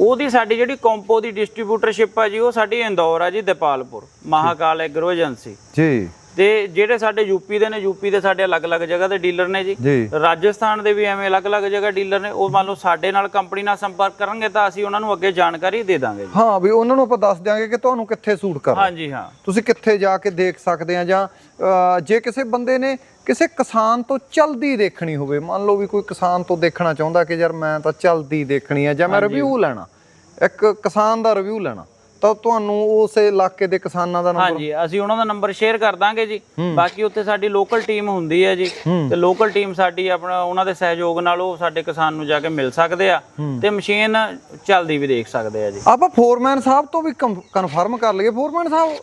ਉਹਦੀ ਸਾਡੀ ਜਿਹੜੀ ਕੰਪੋ ਦੀ ਡਿਸਟ੍ਰੀਬਿਊਟਰਸ਼ਿਪ ਆ ਜੀ ਉਹ ਸਾਡੀ ਇੰਦੌਰ ਆ ਜੀ ਦੀਪਾਲਪੁਰ ਮਹਾਕਾਲ ਐਗਰੋ ਏਜੰਸੀ ਜੀ। ਤੇ ਜਿਹੜੇ ਸਾਡੇ ਯੂਪੀ ਦੇ ਨੇ ਯੂਪੀ ਦੇ ਸਾਡੇ ਅਲੱਗ-ਅਲੱਗ ਜਗ੍ਹਾ ਦੇ ਡੀਲਰ ਨੇ ਜੀ। ਰਾਜਸਥਾਨ ਦੇ ਵੀ ਐਵੇਂ ਅਲੱਗ-ਅਲੱਗ ਜਗ੍ਹਾ ਡੀਲਰ ਨੇ ਉਹ ਮੰਨ ਲਓ ਸਾਡੇ ਨਾਲ ਕੰਪਨੀ ਨਾਲ ਸੰਪਰਕ ਕਰਨਗੇ ਤਾਂ ਅਸੀਂ ਉਹਨਾਂ ਨੂੰ ਅੱਗੇ ਜਾਣਕਾਰੀ ਦੇ ਦਾਂਗੇ ਜੀ। ਹਾਂ ਵੀ ਉਹਨਾਂ ਨੂੰ ਆਪਾਂ ਦੱਸ ਦਿਆਂਗੇ ਕਿ ਤੁਹਾਨੂੰ ਕਿੱਥੇ ਸੂਟ ਕਰਨਾ। ਹਾਂਜੀ ਹਾਂ। ਤੁਸੀਂ ਕਿੱਥੇ ਜਾ ਕੇ ਦੇਖ ਸਕਦੇ ਆ ਜਾਂ ਜੇ ਕਿਸੇ ਬੰਦੇ ਨੇ ਕਿਸੇ ਕਿਸਾਨ ਤੋਂ ਚਲਦੀ ਦੇਖਣੀ ਹੋਵੇ ਮੰਨ ਲਓ ਵੀ ਕੋਈ ਕਿਸਾਨ ਤੋਂ ਦੇਖਣਾ ਚਾਹੁੰਦਾ ਕਿ ਯਾਰ ਮੈਂ ਤਾਂ ਚਲਦੀ ਦੇਖਣੀ ਆ ਜਾਂ ਮੈਂ ਰਿਵਿਊ ਲੈਣਾ ਇੱਕ ਕਿਸਾਨ ਦਾ ਰਿਵਿਊ ਲੈਣਾ ਤਾਂ ਤੁਹਾਨੂੰ ਉਸ ਇਲਾਕੇ ਦੇ ਕਿਸਾਨਾਂ ਦਾ ਨੰਬਰ? ਹਾਂਜੀ ਅਸੀਂ ਉਹਨਾਂ ਦਾ ਨੰਬਰ ਸ਼ੇਅਰ ਕਰ ਦਾਂਗੇ ਜੀ। ਬਾਕੀ ਉੱਥੇ ਸਾਡੀ ਲੋਕਲ ਟੀਮ ਹੁੰਦੀ ਹੈ ਜੀ। ਤੇ ਲੋਕਲ ਟੀਮ ਸਾਡੀ ਆਪਣਾ ਉਹਨਾਂ ਦੇ ਸਹਿਯੋਗ ਨਾਲ ਉਹ ਸਾਡੇ ਕਿਸਾਨ ਨੂੰ ਜਾ ਕੇ ਮਿਲ ਸਕਦੇ ਆ। ਤੇ ਮਸ਼ੀਨ ਚੱਲਦੀ ਵੀ ਦੇਖ ਸਕਦੇ ਆ ਜੀ। ਆਪਾਂ ਫੋਰਮੈਨ ਸਾਹਿਬ ਤੋਂ ਵੀ ਕਨਫਰਮ ਕਰ ਲਈਏ। ਫੋਰਮੈਨ ਸਾਹਿਬ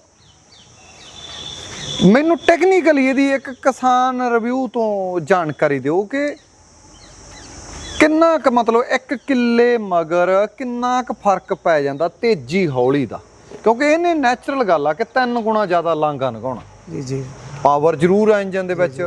ਮੈਨੂੰ ਟੈਕਨੀਕਲੀ ਇਹਦੀ ਇੱਕ ਕਿਸਾਨ ਰਿਵਿਊ ਤੋਂ ਜਾਣਕਾਰੀ ਦਿਓ ਕਿ ਕਿੰਨਾ ਕੁ ਮਤਲਬ ਇੱਕ ਕਿੱਲੇ ਮਗਰ ਕਿੰਨਾ ਕੁ ਫ਼ਰਕ ਪੈ ਜਾਂਦਾ ਤੇਜ਼ੀ ਹੌਲੀ ਦਾ? ਕਿਉਂਕਿ ਇਹਨੇ ਨੈਚੁਰਲ ਗੱਲ ਆ ਕਿ ਤਿੰਨ ਗੁਣਾ ਜ਼ਿਆਦਾ ਲਾਂਗਾ ਨਗਾਉਣਾ। ਜੀ ਜੀ। ਪਾਵਰ ਜ਼ਰੂਰ ਆ ਇੰਜਨ ਦੇ ਵਿੱਚ।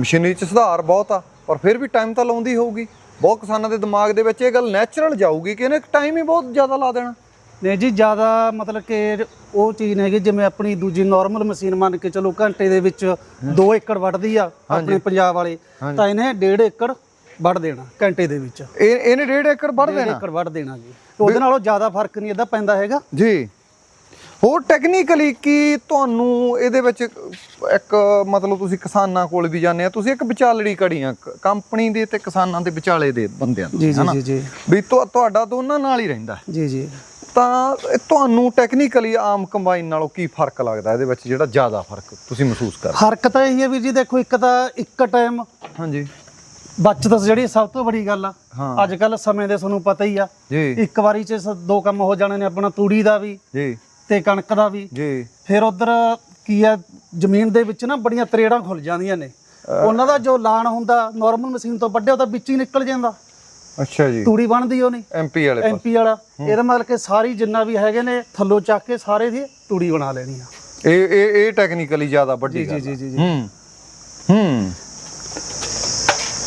ਮਸ਼ੀਨਰੀ ਚ ਸੁਧਾਰ ਬਹੁਤ ਆ ਪਰ ਫਿਰ ਵੀ ਟਾਈਮ ਤਾਂ ਲਾਉਂਦੀ ਹੋਊਗੀ। ਬਹੁਤ ਕਿਸਾਨਾਂ ਦੇ ਦਿਮਾਗ ਦੇ ਵਿੱਚ ਇਹ ਗੱਲ ਨੈਚੁਰਲ ਜਾਊਗੀ ਕਿ ਇਹਨੇ ਟਾਈਮ ਹੀ ਬਹੁਤ ਜ਼ਿਆਦਾ ਲਾ ਦੇਣਾ। ਨਹੀਂ ਜੀ ਜ਼ਿਆਦਾ ਮਤਲਬ ਕਿ ਉਹ ਚੀਜ਼ ਨਹੀਂ ਹੈਗੀ ਜਿਵੇਂ ਆਪਣੀ ਦੂਜੀ ਨਾਰਮਲ ਮਸ਼ੀਨ ਮੰਨ ਕੇ ਚਲੋ ਘੰਟੇ ਦੇ ਵਿੱਚ 2 ਏਕੜ ਵੱਢਦੀ ਆ ਆਪਣੇ ਪੰਜਾਬ ਵਾਲੇ ਤਾਂ ਇਹਨੇ 1.5 ਏਕੜ ਵੱਢ ਦੇਣਾ ਘੰਟੇ ਦੇ ਵਿੱਚ। ਇਹ ਇਹਨੇ ਡੇਢ ਏਕੜ ਵੱਢ ਦੇਣਾ? ਏਕੜ ਵੱਢ ਦੇਣਾ ਜੀ। ਉਹਦੇ ਨਾਲੋਂ ਜ਼ਿਆਦਾ ਫ਼ਰਕ ਨਹੀਂ ਇਹਦਾ ਪੈਂਦਾ ਹੈਗਾ। ਜੀ। ਹੋਰ ਟੈਕਨੀਕਲੀ ਕੀ ਤੁਹਾਨੂੰ ਇਹਦੇ ਵਿੱਚ ਇੱਕ ਮਤਲਬ ਤੁਸੀਂ ਕਿਸਾਨਾਂ ਕੋਲ ਵੀ ਜਾਂਦੇ ਆ ਤੁਸੀਂ ਇੱਕ ਵਿਚਾਲੜੀ ਕੜੀਆਂ ਕੰਪਨੀ ਦੇ ਤੇ ਕਿਸਾਨਾਂ ਦੇ ਵਿਚਾਲੇ ਦੇ ਬੰਦਿਆਂ ਜੀ? ਜੀ ਜੀ ਵੀ ਤੁਹਾ- ਤੁਹਾਡਾ ਦੋਨਾਂ ਨਾਲ ਹੀ ਰਹਿੰਦਾ। ਜੀ ਜੀ। ਤਾਂ ਤੁਹਾਨੂੰ ਟੈਕਨੀਕਲੀ ਆਮ ਕੰਬਾਈਨ ਨਾਲੋਂ ਕੀ ਫ਼ਰਕ ਲੱਗਦਾ ਇਹਦੇ ਵਿੱਚ ਜਿਹੜਾ ਜ਼ਿਆਦਾ ਫ਼ਰਕ ਤੁਸੀਂ ਮਹਿਸੂਸ ਕਰ ਫ਼ਰਕ ਤਾਂ ਇਹ ਹੈ ਵੀਰ ਜੀ ਦੇਖੋ ਇੱਕ ਤਾਂ ਇੱਕ ਟਾਈਮ ਹਾਂਜੀ। ਬਚਤ ਜਿਹੜੀ ਸਭ ਤੋਂ ਬੜੀ ਗੱਲ ਆ। ਹਾਂ। ਅੱਜ ਕੱਲ ਸਮੇਂ ਦੇ ਤੁਹਾਨੂੰ ਪਤਾ ਹੀ ਆ। ਜੀ। ਇੱਕ ਵਾਰੀ ਚ ਸ- ਦੋ ਕੰਮ ਹੋ ਜਾਣੇ ਨੇ ਆਪਣਾ ਤੂੜੀ ਦਾ ਵੀ ਜੀ। ਤੇ ਕਣਕ ਦਾ ਵੀ। ਜੀ। ਫਿਰ ਉਧਰ ਕੀ ਆ ਜ਼ਮੀਨ ਦੇ ਵਿੱਚ ਨਾ ਬੜੀਆਂ ਤਰੇੜਾਂ ਖੁੱਲ ਜਾਂਦੀਆਂ ਨੇ। ਉਹਨਾਂ ਦਾ ਜੋ ਲਾਣ ਹੁੰਦਾ ਨਾਰਮਲ ਮਸ਼ੀਨ ਤੋਂ ਵੱਡੇ ਉਹ ਤਾਂ ਵਿੱਚ ਹੀ ਨਿਕਲ ਜਾਂਦਾ। ਅੱਛਾ ਜੀ। ਤੂੜੀ ਬਣਦੀ ਉਹ ਨਹੀਂ ਐਮਪੀ ਵਾਲੇ ਪਾਸੇ। ਐਮਪੀ ਵਾਲਾ ਇਹਦਾ ਮਤਲਬ ਕਿ ਸਾਰੀ ਜਿੰਨਾ ਵੀ ਹੈਗੇ ਨੇ ਥੱਲੋਂ ਚੱਕ ਕੇ ਸਾਰੇ ਦੀ ਤੂੜੀ ਬਣਾ ਲੈਣੀ ਆ। ਇਹ ਇਹ ਇਹ ਟੈਕਨੀਕਲੀ ਜ਼ਿਆਦਾ ਵੱਡੀ ਜੀ ਗੱਲ ਜੀ ਜੀ ਜੀ। ਹੂੰ। ਹੂੰ।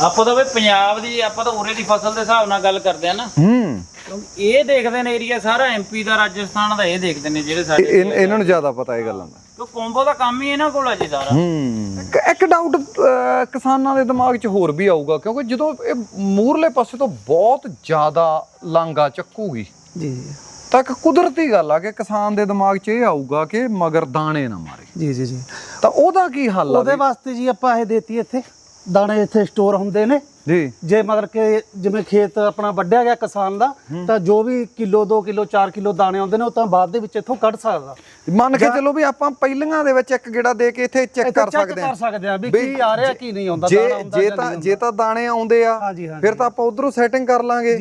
ਆਪਾਂ ਤਾਂ ਵੀ ਪੰਜਾਬ ਦੀ ਆਪਾਂ ਤਾਂ ਉਰੇ ਦੀ ਫਸਲ ਦੇ ਹਿਸਾਬ ਨਾਲ ਗੱਲ ਕਰਦੇ ਆ ਨਾ। ਹੂੰ। ਇਹ ਦੇਖਦੇ ਨੇ ਏਰੀਆ ਸਾਰਾ ਐਮਪੀ ਦਾ ਰਾਜਸਥਾਨ ਦਾ ਇਹ ਦੇਖਦੇ ਨੇ ਜਿਹੜੇ ਸਾਡੇ ਇਹ- ਇਹਨਾਂ ਨੂੰ ਜ਼ਿਆਦਾ ਪਤਾ ਇਹ ਗੱਲਾਂ ਦਾ। ਕਿਉਂ ਕੰਬੋ ਦਾ ਕੰਮ ਹੀ ਇਹਨਾਂ ਕੋਲ ਆ ਜੀ ਸਾਰਾ। ਹੂੰ। ਇੱਕ- ਇੱਕ ਡਾਊਟ ਕਿਸਾਨਾਂ ਦੇ ਦਿਮਾਗ 'ਚ ਹੋਰ ਵੀ ਆਊਗਾ ਕਿਉਂਕਿ ਜਦੋਂ ਇਹ ਮੂਰਲੇ ਪਾਸੇ ਤੋਂ ਬਹੁਤ ਜ਼ਿਆਦਾ ਲਾਂਗਾ ਚੱਕੂਗੀ ਜੀ। ਤਾਂ ਇੱਕ ਕੁਦਰਤੀ ਗੱਲ ਆ ਕਿ ਕਿਸਾਨ ਦੇ ਦਿਮਾਗ 'ਚ ਇਹ ਆਊਗਾ ਕਿ ਮਗਰ ਦਾਣੇ ਨਾ ਮਾਰੇ। ਜੀ ਜੀ ਜੀ। ਤਾਂ ਉਹਦਾ ਕੀ ਹੱਲ ਆ ਉਹਦੇ ਵਾਸਤੇ ਜੀ ਆਪਾਂ ਇਹ ਦੇਤੀ ਇੱਥੇ। ਦਾਣੇ ਇੱਥੇ ਸਟੋਰ ਹੁੰਦੇ ਨੇ। ਜੀ। ਜੇ ਮਤਲਬ ਕਿ ਜਿਵੇਂ ਖੇਤ ਆਪਣਾ ਵੱਢਿਆ ਗਿਆ ਕਿਸਾਨ ਦਾ ਤਾਂ ਜੋ ਵੀ ਕਿਲੋ 2 ਕਿਲੋ 4 ਕਿਲੋ ਦਾਣੇ ਆਉਂਦੇ ਨੇ ਉਹ ਤਾਂ ਬਾਅਦ ਦੇ ਵਿੱਚ ਇੱਥੋਂ ਕੱਢ ਸਕਦਾ। ਮੰਨ ਕੇ ਚੱਲੋ ਵੀ ਆਪਾਂ ਪਹਿਲੀਆਂ ਦੇ ਵਿੱਚ ਇੱਕ ਗੇੜਾ ਦੇ ਕੇ ਇੱਥੇ ਚੈੱਕ ਕਰ ਸਕਦੇ ਕਰ ਹਾਂ। ਸਕਦੇ ਆ ਵੀ ਕੀ ਆ ਰਿਹਾ ਕੀ ਨਹੀਂ ਆਉਂਦਾ ਜੇ ਦਾਣਾ ਆਉਂਦਾ ਜੇ ਤਾਂ ਜੇ ਤਾਂ ਦਾਣੇ ਆਉਂਦੇ ਆ ਫਿਰ ਤਾਂ ਆਪਾਂ ਉਧਰੋਂ ਸੈਟਿੰਗ ਕਰ ਲਾਂਗੇ।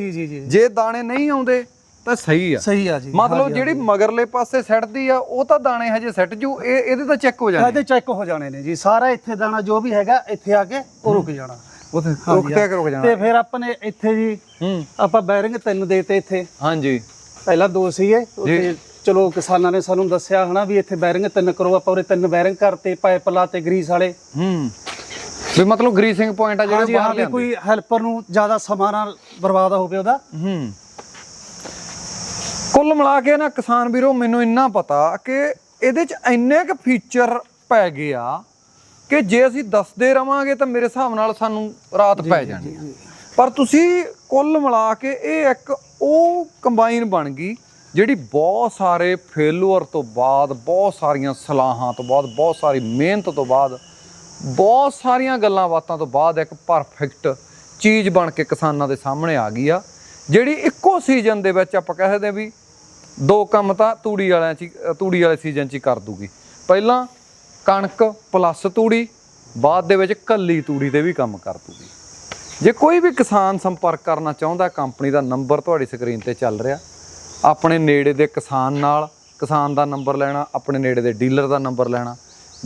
ਜੇ ਦਾਣੇ ਨਹੀਂ ਆਉਂਦੇ ਤਾਂ ਸਹੀ ਆ। ਸਹੀ ਆ ਜੀ ਮਤਲਬ ਜਿਹੜੀ ਮਗਰਲੇ ਪਾਸੇ ਸੈੱਟਦੀ ਆ ਉਹ ਤਾਂ ਦਾਣੇ ਹਜੇ ਸੈੱਟ ਜੂ ਇਹ ਇਹਦੇ ਤਾਂ ਚੈੱਕ ਹੋ ਜਾਣੇ ਇਹਦੇ ਚੈੱਕ ਹੋ ਜਾਣੇ ਨੇ ਜੀ। ਸਾਰਾ ਇੱਥੇ ਦਾਣਾ ਜੋ ਵੀ ਹੈਗਾ ਇੱਥੇ ਆ ਕੇ ਉਹ ਰੁਕ ਜਾਣਾ। ਉਹਦੇ ਰੁਕਤੇ ਕਿ ਰੁਕ ਜਾਣਾ। ਤੇ ਫਿਰ ਆਪਾਂ ਨੇ ਇੱਥੇ ਜੀ ਆਪਾਂ ਬੈਰਿੰਗ ਤਿੰਨ ਦੇਤੇ ਇੱਥੇ। ਹਾਂਜੀ। ਪਹਿਲਾਂ ਦੋ ਸੀਗੇ ਉੱਥੇ ਚਲੋ ਕਿਸਾਨਾਂ ਨੇ ਸਾਨੂੰ ਦੱਸਿਆ ਹਨਾ ਵੀ ਇੱਥੇ ਬੈਰਿੰਗ ਤਿੰਨ ਕਰੋ ਆਪਾਂ ਉਰੇ ਤਿੰਨ ਬੈਰਿੰਗ ਕਰਤੇ ਪਾਈਪ ਲਾਤੇ ਗਰੀਸ ਵਾਲੇ। ਹੂੰ। ਵੀ ਮਤਲਬ ਗਰੀਸਿੰਗ ਪੁਆਇੰਟ ਆ ਜਿਹੜੇ ਬਾਹਰ ਲਿਆਂਦੇ। ਕੋਈ ਹੈਲਪਰ ਨੂੰ ਜ਼ਿਆਦਾ ਸਮਾਂ ਨਾ ਬਰਬਾਦ ਹੋਵੇ ਉਹਦਾ। ਹੂੰ। ਕੁੱਲ ਮਿਲਾ ਕੇ ਨਾ ਕਿਸਾਨ ਵੀਰੋ ਮੈਨੂੰ ਇੰਨਾ ਪਤਾ ਕਿ ਇਹਦੇ ਚ ਇੰਨੇ ਕੁ ਫੀਚਰ ਪੈ ਗਏ ਆ ਕਿ ਜੇ ਅਸੀਂ ਦੱਸਦੇ ਰਵਾਂਗੇ ਤਾਂ ਮੇਰੇ ਹਿਸਾਬ ਨਾਲ ਸਾਨੂੰ ਰਾਤ ਪੈ ਜਾਣੀ ਆ। ਪਰ ਤੁਸੀਂ ਕੁੱਲ ਮਿਲਾ ਕੇ ਇਹ ਇੱਕ ਉਹ ਕੰਬਾਈਨ ਬਣ ਗਈ ਜਿਹੜੀ ਬਹੁਤ ਸਾਰੇ ਫੇਲੂਅਰ ਤੋਂ ਬਾਅਦ ਬਹੁਤ ਸਾਰੀਆਂ ਸਲਾਹਾਂ ਤੋਂ ਬਾਅਦ ਬਹੁਤ ਸਾਰੀ ਮਿਹਨਤ ਤੋਂ ਬਾਅਦ ਬਹੁਤ ਸਾਰੀਆਂ ਗੱਲਾਂ ਬਾਤਾਂ ਤੋਂ ਬਾਅਦ ਇੱਕ ਪਰਫੈਕਟ ਚੀਜ਼ ਬਣ ਕੇ ਕਿਸਾਨਾਂ ਦੇ ਸਾਹਮਣੇ ਆ ਗਈ ਆ। ਜਿਹੜੀ ਇੱਕੋ ਸੀਜ਼ਨ ਦੇ ਵਿੱਚ ਆਪਾਂ ਕਹਿ ਸਕਦੇ ਵੀ ਦੋ ਕੰਮ ਤਾਂ ਤੂੜੀ ਵਾਲਿਆਂ 'ਚ ਹੀ- ਤੂੜੀ ਵਾਲੇ ਸੀਜ਼ਨ 'ਚ ਹੀ ਕਰ ਦੂਗੀ। ਪਹਿਲਾਂ ਕਣਕ ਪਲੱਸ ਤੂੜੀ, ਬਾਅਦ ਦੇ ਵਿੱਚ ਕੱਲੀ ਤੂੜੀ ਤੇ ਵੀ ਕੰਮ ਕਰ ਦੂਗੀ। ਜੇ ਕੋਈ ਵੀ ਕਿਸਾਨ ਸੰਪਰਕ ਕਰਨਾ ਚਾਹੁੰਦਾ ਕੰਪਨੀ ਦਾ ਨੰਬਰ ਤੁਹਾਡੀ ਸਕਰੀਨ ਤੇ ਚੱਲ ਰਿਹਾ। ਆਪਣੇ ਨੇੜੇ ਦੇ ਕਿਸਾਨ ਨਾਲ, ਕਿਸਾਨ ਦਾ ਨੰਬਰ ਲੈਣਾ, ਆਪਣੇ ਨੇੜੇ ਦੇ ਡੀਲਰ ਦਾ ਨੰਬਰ ਲੈਣਾ।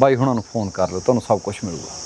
ਬਾਈ, ਹੁਣਾਂ ਨੂੰ ਫੋਨ ਕਰ ਲਓ ਤੁਹਾਨੂੰ ਸਭ ਕੁਝ ਮਿਲੂਗਾ।